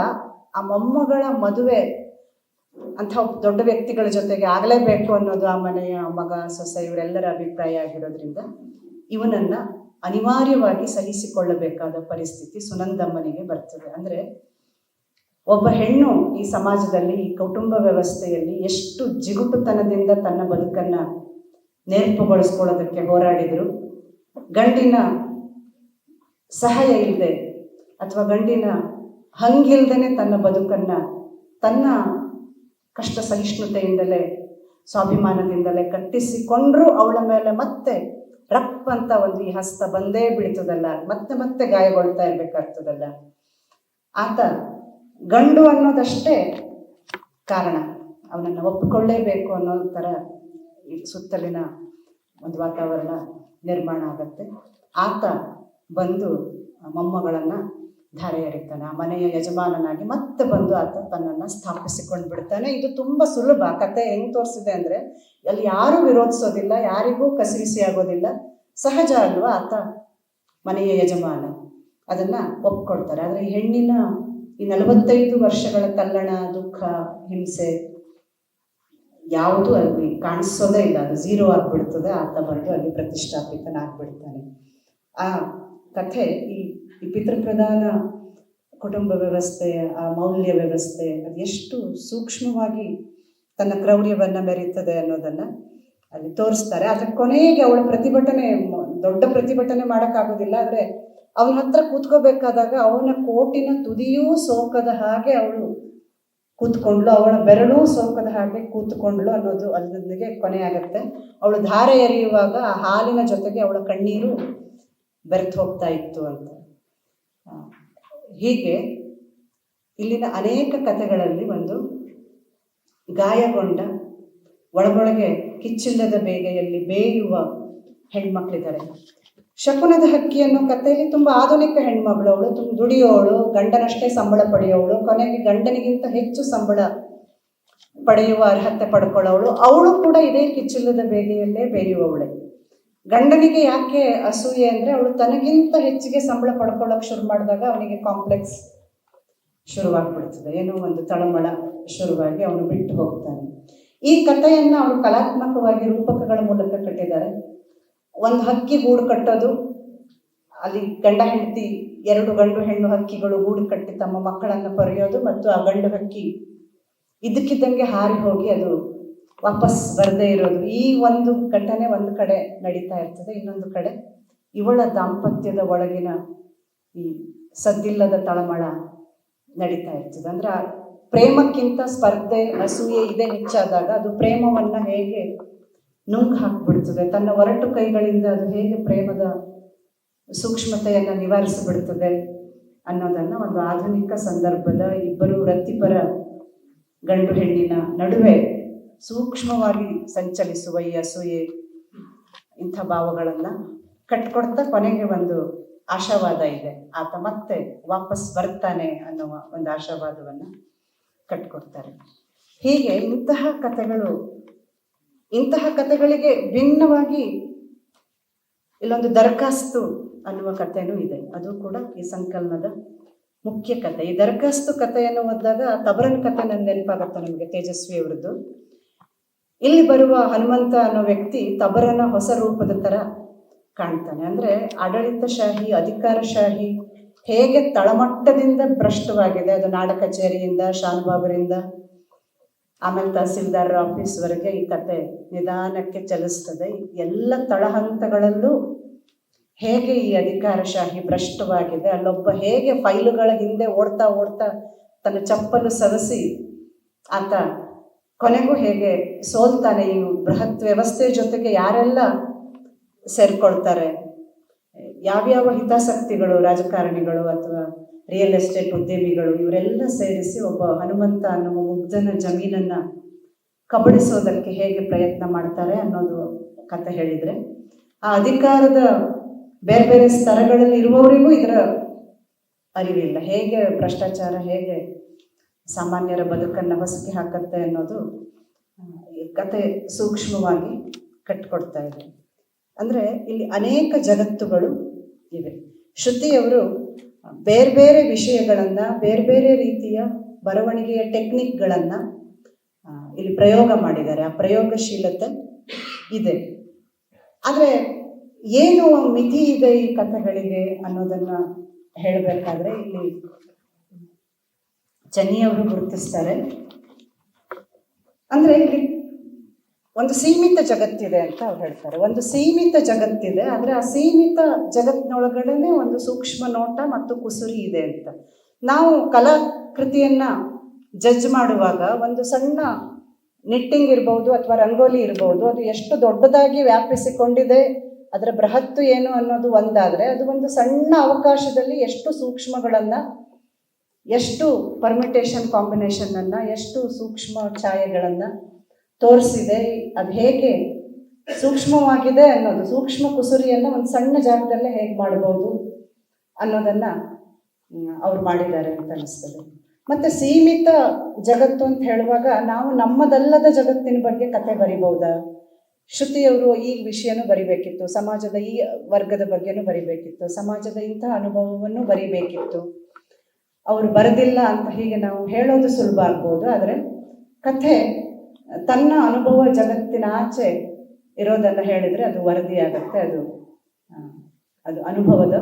ಆ ಮೊಮ್ಮಗಳ ಮದುವೆ ಅಂಥ ದೊಡ್ಡ ವ್ಯಕ್ತಿಗಳ ಜೊತೆಗೆ ಆಗಲೇಬೇಕು ಅನ್ನೋದು ಆ ಮನೆಯ ಮಗ, ಸೊಸೆ, ಇವರೆಲ್ಲರ ಅಭಿಪ್ರಾಯ ಆಗಿರೋದ್ರಿಂದ ಇವನನ್ನ ಅನಿವಾರ್ಯವಾಗಿ ಸಹಿಸಿಕೊಳ್ಳಬೇಕಾದ ಪರಿಸ್ಥಿತಿ ಸುನಂದಮ್ಮನಿಗೆ ಬರ್ತದೆ. ಅಂದ್ರೆ ಒಬ್ಬ ಹೆಣ್ಣು ಈ ಸಮಾಜದಲ್ಲಿ, ಈ ಕುಟುಂಬ ವ್ಯವಸ್ಥೆಯಲ್ಲಿ ಎಷ್ಟು ಜಿಗುಟುತನದಿಂದ ತನ್ನ ಬದುಕನ್ನು ನೇರ್ಪುಗೊಳಿಸ್ಕೊಳ್ಳೋದಕ್ಕೆ ಹೋರಾಡಿದ್ರು. ಗಂಡಿನ ಸಹಾಯ ಇಲ್ಲದೆ ಅಥವಾ ಗಂಡಿನ ಹಂಗಿಲ್ದೇ ತನ್ನ ಬದುಕನ್ನು ತನ್ನ ಕಷ್ಟ ಸಹಿಷ್ಣುತೆಯಿಂದಲೇ ಸ್ವಾಭಿಮಾನದಿಂದಲೇ ಕಟ್ಟಿಸಿಕೊಂಡ್ರೂ ಅವಳ ಮೇಲೆ ಮತ್ತೆ ರಪ್ ಅಂತ ಒಂದು ಈ ಹಸ್ತ ಬಂದೇ ಬೀಳ್ತದಲ್ಲ. ಮತ್ತೆ ಮತ್ತೆ ಗಾಯಗೊಳ್ತಾ ಇರ್ಬೇಕಾಗ್ತದಲ್ಲ. ಆತ ಗಂಡು ಅನ್ನೋದಷ್ಟೇ ಕಾರಣ. ಅವನನ್ನು ಒಪ್ಪಿಕೊಳ್ಳೇಬೇಕು ಅನ್ನೋ ಈ ಸುತ್ತಲಿನ ಒಂದು ವಾತಾವರಣ ನಿರ್ಮಾಣ ಆಗತ್ತೆ. ಆತ ಬಂದು ಮೊಮ್ಮಗಳನ್ನು ಧಾರೆ ಎರಿತಾನೆ ಆ ಮನೆಯ ಯಜಮಾನನಾಗಿ ಮತ್ತೆ ಬಂದು ಆತ ತನ್ನನ್ನು ಸ್ಥಾಪಿಸಿಕೊಂಡು ಬಿಡ್ತಾನೆ ಇದು ತುಂಬ ಸುಲಭ. ಕತೆ ಹೆಂಗ್ ತೋರಿಸಿದೆ ಅಂದರೆ, ಅಲ್ಲಿ ಯಾರೂ ವಿರೋಧಿಸೋದಿಲ್ಲ, ಯಾರಿಗೂ ಕಸಿವಿಸಿ ಆಗೋದಿಲ್ಲ. ಸಹಜ ಅಲ್ವಾ ಆತ ಮನೆಯ ಯಜಮಾನ? ಅದನ್ನ ಒಪ್ಕೊಳ್ತಾರೆ. ಆದರೆ ಹೆಣ್ಣಿನ ಈ ನಲವತ್ತೈದು ವರ್ಷಗಳ ತಲ್ಲಣ ದುಃಖ, ಹಿಂಸೆ ಯಾವುದು ಅಲ್ಲಿ ಕಾಣಿಸೋದೇ ಇಲ್ಲ. ಅದು ಝೀರೋ ಆಗಿಬಿಡ್ತದೆ. ಆತ ಬಂದು ಅಲ್ಲಿ ಪ್ರತಿಷ್ಠಾಪಿತನಾಗ್ಬಿಡ್ತಾನೆ. ಆ ಕಥೆ ಈ ಈ ಪಿತೃಪ್ರಧಾನ ಕುಟುಂಬ ವ್ಯವಸ್ಥೆ, ಆ ಮೌಲ್ಯ ವ್ಯವಸ್ಥೆ, ಅದು ಎಷ್ಟು ಸೂಕ್ಷ್ಮವಾಗಿ ತನ್ನ ಕ್ರೌರ್ಯವನ್ನ ಮೆರೀತದೆ ಅನ್ನೋದನ್ನ ಅಲ್ಲಿ ತೋರಿಸ್ತಾರೆ. ಆದರೆ ಕೊನೆಗೆ ಅವಳ ಪ್ರತಿಭಟನೆ, ದೊಡ್ಡ ಪ್ರತಿಭಟನೆ ಮಾಡೋಕ್ಕಾಗೋದಿಲ್ಲ. ಆದರೆ ಅವನ ಹತ್ರ ಕೂತ್ಕೋಬೇಕಾದಾಗ ಅವನ ಕೋಟಿನ ತುದಿಯೂ ಸೋಕದ ಹಾಗೆ ಅವಳು ಕೂತ್ಕೊಂಡ್ಲು ಅವಳ ಬೆರಳೂ ಸೋಕದ ಹಾಗೆ ಕೂತ್ಕೊಂಡ್ಲು ಅನ್ನೋದು ಅಲ್ಲಿಗೆ ಕೊನೆ ಆಗುತ್ತೆ. ಅವಳು ಧಾರೆ ಎರೆಯುವಾಗ ಆ ಹಾಲಿನ ಜೊತೆಗೆ ಅವಳ ಕಣ್ಣೀರು ಬೆರೆತು ಹೋಗ್ತಾ ಇತ್ತು ಅಂತ. ಹೀಗೆ ಇಲ್ಲಿನ ಅನೇಕ ಕಥೆಗಳಲ್ಲಿ ಒಂದು ಗಾಯಗೊಂಡ, ಒಳಗೊಳಗೆ ಕಿಚ್ಚಿಲ್ಲದ ಬೇಗೆಯಲ್ಲಿ ಬೇಯುವ ಹೆಣ್ಮಕ್ಳಿದ್ದಾರೆ. ಶಕುನದ ಹಕ್ಕಿ ಅನ್ನೋ ಕಥೆಯಲ್ಲಿ ತುಂಬ ಆಧುನಿಕ ಹೆಣ್ಮಗಳು, ಅವಳು ತುಂಬ ದುಡಿಯೋಳು, ಗಂಡನಷ್ಟೇ ಸಂಬಳ ಪಡೆಯೋಳು, ಕೊನೆಗೆ ಗಂಡನಿಗಿಂತ ಹೆಚ್ಚು ಸಂಬಳ ಪಡೆಯುವ ಅರ್ಹತೆ ಪಡ್ಕೊಳ್ಳೋಳು, ಅವಳು ಕೂಡ ಇದೇ ಕಿಚ್ಚಿಲ್ಲದ ಬೇಗೆಯಲ್ಲೇ ಬೇಯುವವಳೆ. ಗಂಡನಿಗೆ ಯಾಕೆ ಅಸೂಯೆ ಅಂದ್ರೆ ಅವಳು ತನಗಿಂತ ಹೆಚ್ಚಿಗೆ ಸಂಬಳ ಪಡ್ಕೊಳ್ಳೋಕೆ ಶುರು ಮಾಡಿದಾಗ ಅವನಿಗೆ ಕಾಂಪ್ಲೆಕ್ಸ್ ಶುರುವಾಗ್ಬಿಡ್ತದೆ. ಏನೋ ಒಂದು ತಳಮಳ ಶುರುವಾಗಿ ಅವನು ಬಿಟ್ಟು ಹೋಗ್ತಾನೆ. ಈ ಕಥೆಯನ್ನು ಅವರು ಕಲಾತ್ಮಕವಾಗಿ ರೂಪಕಗಳ ಮೂಲಕ ಕಟ್ಟಿದ್ದಾರೆ. ಒಂದು ಹಕ್ಕಿ ಗೂಡು ಕಟ್ಟೋದು, ಅಲ್ಲಿ ಗಂಡ ಹೆಂಡತಿ ಎರಡು ಗಂಡು ಹೆಣ್ಣು ಹಕ್ಕಿಗಳು ಗೂಡು ಕಟ್ಟಿ ತಮ್ಮ ಮಕ್ಕಳನ್ನು ಪರೆಯೋದು ಮತ್ತು ಆ ಗಂಡು ಹಕ್ಕಿ ಇದ್ದಕ್ಕಿದ್ದಂಗೆ ಹಾರಿ ಹೋಗಿ ಅದು ವಾಪಸ್ ಬರದೇ ಇರೋದು. ಈ ಒಂದು ಘಟನೆ ಒಂದು ಕಡೆ ನಡೀತಾ ಇರ್ತದೆ, ಇನ್ನೊಂದು ಕಡೆ ಇವಳ ದಾಂಪತ್ಯದ ಒಳಗಿನ ಈ ಸದ್ದಿಲ್ಲದ ತಳಮಳ ನಡೀತಾ ಇರ್ತದೆ. ಅಂದ್ರೆ ಪ್ರೇಮಕ್ಕಿಂತ ಸ್ಪರ್ಧೆ ಅಸೂಯೆ ಇದೆ ಹೆಚ್ಚಾದಾಗ, ಅದು ಪ್ರೇಮವನ್ನ ಹೇಗೆ ನುಂಗ್ ಹಾಕ್ಬಿಡ್ತದೆ, ತನ್ನ ಒರಟು ಕೈಗಳಿಂದ ಅದು ಹೇಗೆ ಪ್ರೇಮದ ಸೂಕ್ಷ್ಮತೆಯನ್ನು ನಿವಾರಿಸಿಬಿಡ್ತದೆ ಅನ್ನೋದನ್ನ ಒಂದು ಆಧುನಿಕ ಸಂದರ್ಭದ ಇಬ್ಬರು ವೃತ್ತಿಪರ ಗಂಡು ಹೆಣ್ಣಿನ ನಡುವೆ ಸೂಕ್ಷ್ಮವಾಗಿ ಸಂಚಲಿಸುವ ಈ ಅಸೂಯೆ ಇಂಥ ಭಾವಗಳನ್ನ ಕಟ್ಕೊಡ್ತಾ ಕೊನೆಗೆ ಒಂದು ಆಶಾವಾದ ಇದೆ. ಆತ ಮತ್ತೆ ವಾಪಸ್ ಬರ್ತಾನೆ ಅನ್ನುವ ಒಂದು ಆಶಾವಾದವನ್ನ ಕಟ್ಕೊಡ್ತಾರೆ. ಹೀಗೆ ಇಂತಹ ಕಥೆಗಳು, ಇಂತಹ ಕಥೆಗಳಿಗೆ ಭಿನ್ನವಾಗಿ ಇಲ್ಲೊಂದು ದರಖಾಸ್ತು ಅನ್ನುವ ಕಥೆನೂ ಇದೆ. ಅದು ಕೂಡ ಈ ಸಂಕಲನದ ಮುಖ್ಯ ಕಥೆ. ಈ ದರಖಾಸ್ತು ಕಥೆಯನ್ನು ಓದಿದಾಗ ತಬರನ್ ಕಥೆ ನನ್ನ ನೆನಪಾಗತ್ತೆ ನಮಗೆ ತೇಜಸ್ವಿ ಅವರದ್ದು ಇಲ್ಲಿ ಬರುವ ಹನುಮಂತ ಅನ್ನೋ ವ್ಯಕ್ತಿ ತಬರನ ಹೊಸ ರೂಪದ ತರ ಕಾಣ್ತಾನೆ. ಅಂದ್ರೆ ಆಡಳಿತಶಾಹಿ, ಅಧಿಕಾರಶಾಹಿ ಹೇಗೆ ತಳಮಟ್ಟದಿಂದ ಭ್ರಷ್ಟವಾಗಿದೆ. ಅದು ನಾಡ ಕಚೇರಿಯಿಂದ, ಶಾನುಬಾಬರಿಂದ, ಆಮೇಲೆ ತಹಸೀಲ್ದಾರರ ಆಫೀಸ್ವರೆಗೆ ಈ ಕತೆ ನಿಧಾನಕ್ಕೆ ಚಲಿಸ್ತದೆ. ಎಲ್ಲ ತಳಹಂತಗಳಲ್ಲೂ ಹೇಗೆ ಈ ಅಧಿಕಾರಶಾಹಿ ಭ್ರಷ್ಟವಾಗಿದೆ, ಅಲ್ಲೊಬ್ಬ ಹೇಗೆ ಫೈಲುಗಳ ಹಿಂದೆ ಓಡ್ತಾ ಓಡ್ತಾ ತನ್ನ ಚಪ್ಪಲು ಸರಿಸಿ ಆತ ಕೊನೆಗೂ ಹೇಗೆ ಸೋಲ್ತಾನೆ ಈ ಬೃಹತ್ ವ್ಯವಸ್ಥೆ ಜೊತೆಗೆ ಯಾರೆಲ್ಲ ಸೇರ್ಕೊಳ್ತಾರೆ? ಯಾವ್ಯಾವ ಹಿತಾಸಕ್ತಿಗಳು, ರಾಜಕಾರಣಿಗಳು ಅಥವಾ ರಿಯಲ್ ಎಸ್ಟೇಟ್ ಉದ್ಯಮಿಗಳು, ಇವರೆಲ್ಲ ಸೇರಿಸಿ ಒಬ್ಬ ಹನುಮಂತ ಅನ್ನುವ ಮುಗ್ಧನ ಜಮೀನನ್ನ ಕಬಳಿಸೋದಕ್ಕೆ ಹೇಗೆ ಪ್ರಯತ್ನ ಮಾಡ್ತಾರೆ ಅನ್ನೋದು ಕತೆ ಹೇಳಿದ್ರೆ, ಆ ಅಧಿಕಾರದ ಬೇರೆ ಬೇರೆ ಸ್ತರಗಳಲ್ಲಿ ಇರುವವರಿಗೂ ಇದರ ಅರಿವಿಲ್ಲ. ಹೇಗೆ ಭ್ರಷ್ಟಾಚಾರ, ಹೇಗೆ ಸಾಮಾನ್ಯರ ಬದುಕನ್ನು ಹೊಸಕಿ ಹಾಕತ್ತೆ ಅನ್ನೋದು ಕತೆ ಸೂಕ್ಷ್ಮವಾಗಿ ಕಟ್ಕೊಡ್ತಾ ಇದೆ. ಅಂದರೆ ಇಲ್ಲಿ ಅನೇಕ ಜಗತ್ತುಗಳು ಇವೆ. ಶ್ರುತಿಯವರು ಬೇರೆ ಬೇರೆ ವಿಷಯಗಳನ್ನು, ಬೇರೆ ಬೇರೆ ರೀತಿಯ ಬರವಣಿಗೆಯ ಟೆಕ್ನಿಕ್ಗಳನ್ನು ಇಲ್ಲಿ ಪ್ರಯೋಗ ಮಾಡಿದ್ದಾರೆ. ಆ ಪ್ರಯೋಗಶೀಲತೆ ಇದೆ. ಆದರೆ ಏನು ಮಿತಿ ಇದೆ ಈ ಕಥೆಗಳಿಗೆ ಅನ್ನೋದನ್ನು ಹೇಳಬೇಕಾದ್ರೆ ಇಲ್ಲಿ ಚನ್ನಿಯವರು ಗುರುತಿಸ್ತಾರೆ. ಅಂದ್ರೆ ಇಲ್ಲಿ ಒಂದು ಸೀಮಿತ ಜಗತ್ತಿದೆ ಅಂತ ಅವ್ರು ಹೇಳ್ತಾರೆ. ಒಂದು ಸೀಮಿತ ಜಗತ್ತಿದೆ, ಆದರೆ ಆ ಸೀಮಿತ ಜಗತ್ತಿನೊಳಗಡೆನೆ ಒಂದು ಸೂಕ್ಷ್ಮ ನೋಟ ಮತ್ತು ಕುಸುರಿ ಇದೆ ಅಂತ. ನಾವು ಕಲಾಕೃತಿಯನ್ನ ಜಡ್ಜ್ ಮಾಡುವಾಗ ಒಂದು ಸಣ್ಣ ನಿಟ್ಟಿಂಗ್ ಇರ್ಬೋದು ಅಥವಾ ರಂಗೋಲಿ ಇರ್ಬೋದು, ಅದು ಎಷ್ಟು ದೊಡ್ಡದಾಗಿ ವ್ಯಾಪಿಸಿಕೊಂಡಿದೆ, ಅದರ ಬೃಹತ್ತು ಏನು ಅನ್ನೋದು ಒಂದಾದರೆ ಅದು ಒಂದು ಸಣ್ಣ ಅವಕಾಶದಲ್ಲಿ ಎಷ್ಟು ಸೂಕ್ಷ್ಮಗಳನ್ನು ಎಷ್ಟು ಪರ್ಮಿಟೇಷನ್ ಕಾಂಬಿನೇಷನನ್ನು ಎಷ್ಟು ಸೂಕ್ಷ್ಮ ಛಾಯೆಗಳನ್ನು ತೋರಿಸಿದೆ, ಅದು ಹೇಗೆ ಸೂಕ್ಷ್ಮವಾಗಿದೆ ಅನ್ನೋದು, ಸೂಕ್ಷ್ಮ ಕುಸುರಿಯನ್ನು ಒಂದು ಸಣ್ಣ ಜಾಗದಲ್ಲೇ ಹೇಗೆ ಮಾಡ್ಬೋದು ಅನ್ನೋದನ್ನು ಅವ್ರು ಮಾಡಿದ್ದಾರೆ ಅಂತ ಅನಿಸ್ತದೆ. ಮತ್ತು ಸೀಮಿತ ಜಗತ್ತು ಅಂತ ಹೇಳುವಾಗ ನಾವು ನಮ್ಮದಲ್ಲದ ಜಗತ್ತಿನ ಬಗ್ಗೆ ಕತೆ ಬರಿಬಹುದಾ ಶ್ರುತಿಯವರು ಈ ವಿಷಯನೂ ಬರಿಬೇಕಿತ್ತು, ಸಮಾಜದ ಈ ವರ್ಗದ ಬಗ್ಗೆನೂ ಬರಿಬೇಕಿತ್ತು, ಸಮಾಜದ ಇಂತಹ ಅನುಭವವನ್ನು ಬರಿಬೇಕಿತ್ತು. ಅವರು ಬರೆದಿಲ್ಲ ಅಂತ ಹೀಗೆ ನಾವು ಹೇಳೋದು ಸುಲಭ ಆಗ್ಬೋದು, ಆದರೆ ಕಥೆ, ತನ್ನ ಅನುಭವ ಜಗತ್ತಿನ ಆಚೆ ಇರೋದನ್ನು ಹೇಳಿದರೆ ಅದು ವರದಿ ಆಗುತ್ತೆ ಅದು ಅದು ಅನುಭವದ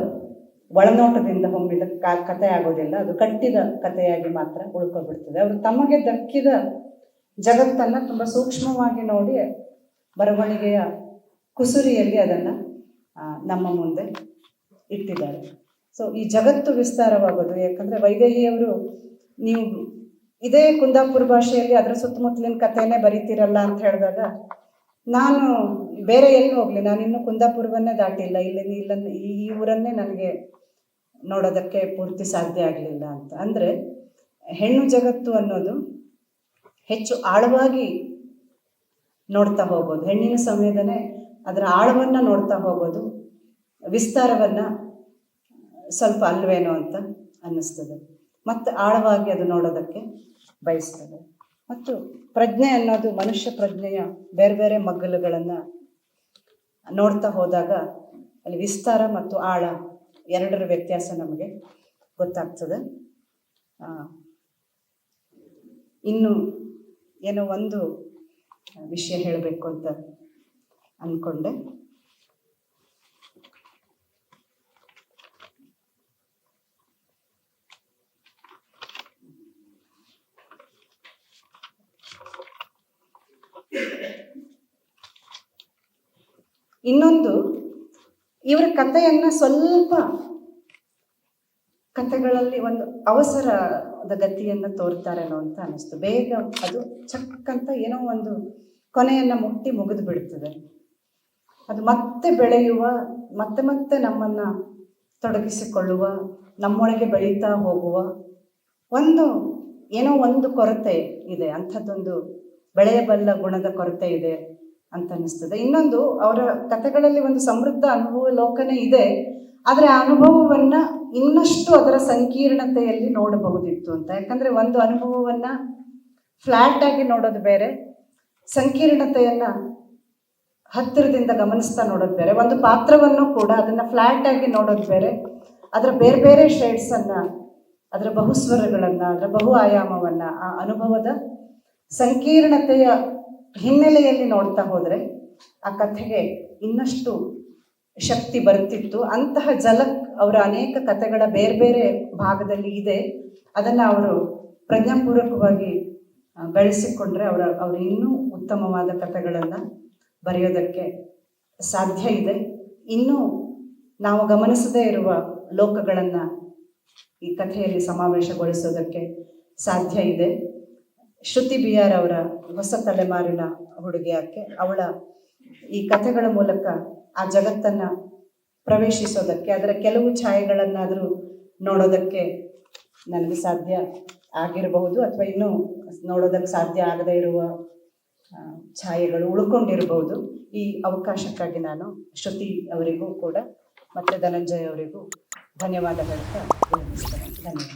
ಒಳನೋಟದಿಂದ ಹೊಮ್ಮಿದ ಕಥೆ ಆಗೋದಿಲ್ಲ, ಅದು ಕಟ್ಟಿದ ಕಥೆಯಾಗಿ ಮಾತ್ರ ಉಳ್ಕೊಬಿಡ್ತದೆ. ಅವರು ತಮಗೆ ದಕ್ಕಿದ ಜಗತ್ತನ್ನು ತುಂಬ ಸೂಕ್ಷ್ಮವಾಗಿ ನೋಡಿ ಬರವಣಿಗೆಯ ಕುಸುರಿಯಲ್ಲಿ ಅದನ್ನು ನಮ್ಮ ಮುಂದೆ ಇಟ್ಟಿದ್ದಾರೆ. ಸೊ ಈ ಜಗತ್ತು ವಿಸ್ತಾರವಾಗೋದು, ಯಾಕಂದರೆ ವೈದೇಹಿಯವರು ನೀವು ಇದೇ ಕುಂದಾಪುರ ಭಾಷೆಯಲ್ಲಿ ಅದರ ಸುತ್ತಮುತ್ತಲಿನ ಕಥೆನೇ ಬರೀತಿರಲ್ಲ ಅಂತ ಹೇಳಿದಾಗ, ನಾನು ಬೇರೆ ಎಲ್ಲಿ ಹೋಗಲಿ, ನಾನು ಇನ್ನೂ ಕುಂದಾಪುರವನ್ನೇ ದಾಟಿಲ್ಲ, ಇಲ್ಲಿ ಇಲ್ಲನ್ನು ಈ ಈ ಊರನ್ನೇ ನನಗೆ ನೋಡೋದಕ್ಕೆ ಪೂರ್ತಿ ಸಾಧ್ಯ ಆಗಲಿಲ್ಲ ಅಂತ. ಅಂದರೆ ಹೆಣ್ಣು ಜಗತ್ತು ಅನ್ನೋದು ಹೆಚ್ಚು ಆಳವಾಗಿ ನೋಡ್ತಾ ಹೋಗೋದು. ಹೆಣ್ಣಿನ ಸಂವೇದನೆ ಅದರ ಆಳವನ್ನು ನೋಡ್ತಾ ಹೋಗೋದು, ವಿಸ್ತಾರವನ್ನು ಸ್ವಲ್ಪ ಅಲ್ವೇನೋ ಅಂತ ಅನ್ನಿಸ್ತದೆ. ಮತ್ತು ಆಳವಾಗಿ ಅದು ನೋಡೋದಕ್ಕೆ ಬಯಸ್ತದೆ. ಮತ್ತು ಪ್ರಜ್ಞೆ ಅನ್ನೋದು ಮನುಷ್ಯ ಪ್ರಜ್ಞೆಯ ಬೇರೆ ಬೇರೆ ಮಗ್ಗಲುಗಳನ್ನು ನೋಡ್ತಾ ಹೋದಾಗ ಅಲ್ಲಿ ವಿಸ್ತಾರ ಮತ್ತು ಆಳ ಎರಡರ ವ್ಯತ್ಯಾಸ ನಮಗೆ ಗೊತ್ತಾಗ್ತದೆ. ಇನ್ನು ಏನೋ ಒಂದು ವಿಷಯ ಹೇಳಬೇಕು ಅಂತ ಅಂದ್ಕೊಂಡೆ ಇನ್ನೊಂದು, ಇವರ ಕಥೆಯನ್ನು ಸ್ವಲ್ಪ ಕಥೆಗಳಲ್ಲಿ ಒಂದು ಅವಸರದ ಗತಿಯನ್ನು ತೋರ್ತಾರೇನೋ ಅಂತ ಅನ್ನಿಸ್ತು. ಬೇಗ ಅದು ಚಕ್ಕಂತ ಏನೋ ಒಂದು ಕೊನೆಯನ್ನು ಮುಟ್ಟಿ ಮುಗಿದು ಬಿಡ್ತದೆ. ಅದು ಮತ್ತೆ ಬೆಳೆಯುವ, ಮತ್ತೆ ಮತ್ತೆ ನಮ್ಮನ್ನು ತೊಡಗಿಸಿಕೊಳ್ಳುವ, ನಮ್ಮೊಳಗೆ ಬೆಳೀತಾ ಹೋಗುವ ಒಂದು ಏನೋ ಒಂದು ಕೊರತೆ ಇದೆ. ಅಂಥದ್ದೊಂದು ಬೆಳೆಯಬಲ್ಲ ಗುಣದ ಕೊರತೆ ಇದೆ. ಅಂತ ಅನ್ನಿಸ್ತದೆ ಇನ್ನೊಂದು, ಅವರ ಕಥೆಗಳಲ್ಲಿ ಒಂದು ಸಮೃದ್ಧ ಅನುಭವ ಲೋಕನೇ ಇದೆ. ಆದರೆ ಆ ಅನುಭವವನ್ನ ಇನ್ನಷ್ಟು ಅದರ ಸಂಕೀರ್ಣತೆಯಲ್ಲಿ ನೋಡಬಹುದಿತ್ತು ಅಂತ. ಯಾಕಂದ್ರೆ ಒಂದು ಅನುಭವವನ್ನ ಫ್ಲಾಟ್ ಆಗಿ ನೋಡೋದು ಬೇರೆ, ಸಂಕೀರ್ಣತೆಯನ್ನು ಹತ್ತಿರದಿಂದ ಗಮನಿಸ್ತಾ ನೋಡೋದು ಬೇರೆ. ಒಂದು ಪಾತ್ರವನ್ನು ಕೂಡ ಅದನ್ನ ಫ್ಲಾಟ್ ಆಗಿ ನೋಡೋದು ಬೇರೆ. ಅದರ ಬೇರೆ ಬೇರೆ ಶೇಡ್ಸ್ ಅನ್ನ, ಅದರ ಬಹುಸ್ವರಗಳನ್ನು, ಅದರ ಬಹು ಆಯಾಮವನ್ನು, ಆ ಅನುಭವದ ಸಂಕೀರ್ಣತೆಯ ಹಿನ್ನೆಲೆಯಲ್ಲಿ ನೋಡ್ತಾ ಹೋದರೆ ಆ ಕಥೆಗೆ ಇನ್ನಷ್ಟು ಶಕ್ತಿ ಬರುತ್ತಿತ್ತು ಅಂತಹ ಜಲಕ್ ಅವರ ಅನೇಕ ಕಥೆಗಳ ಬೇರೆ ಬೇರೆ ಭಾಗದಲ್ಲಿ ಇದೆ. ಅದನ್ನು ಅವರು ಪ್ರಜ್ಞಾಪೂರ್ವಕವಾಗಿ ಬೆಳೆಸಿಕೊಂಡ್ರೆ ಅವರ, ಅವರು ಇನ್ನೂ ಉತ್ತಮವಾದ ಕಥೆಗಳನ್ನು ಬರೆಯೋದಕ್ಕೆ ಸಾಧ್ಯ ಇದೆ. ಇನ್ನೂ ನಾವು ಗಮನಿಸದೇ ಇರುವ ಲೋಕಗಳನ್ನು ಈ ಕಥೆಯಲ್ಲಿ ಸಮಾವೇಶಗೊಳಿಸೋದಕ್ಕೆ ಸಾಧ್ಯ ಇದೆ. ಶ್ರುತಿ ಬಿ ಆರ್ ಅವರ ಹೊಸ ತಲೆಮಾರಿನ ಹುಡುಗಿ ಆಕೆ. ಅವಳ ಈ ಕಥೆಗಳ ಮೂಲಕ ಆ ಜಗತ್ತನ್ನು ಪ್ರವೇಶಿಸೋದಕ್ಕೆ, ಅದರ ಕೆಲವು ಛಾಯೆಗಳನ್ನಾದರೂ ನೋಡೋದಕ್ಕೆ ನನಗೆ ಸಾಧ್ಯ ಆಗಿರಬಹುದು ಅಥವಾ ಇನ್ನೂ ನೋಡೋದಕ್ಕೆ ಸಾಧ್ಯ ಆಗದೇ ಇರುವ ಛಾಯೆಗಳು ಉಳ್ಕೊಂಡಿರಬಹುದು. ಈ ಅವಕಾಶಕ್ಕಾಗಿ ನಾನು ಶ್ರುತಿ ಅವರಿಗೂ ಕೂಡ ಮತ್ತು ಧನಂಜಯ ಅವರಿಗೂ ಧನ್ಯವಾದ ಧನ್ಯವಾದ.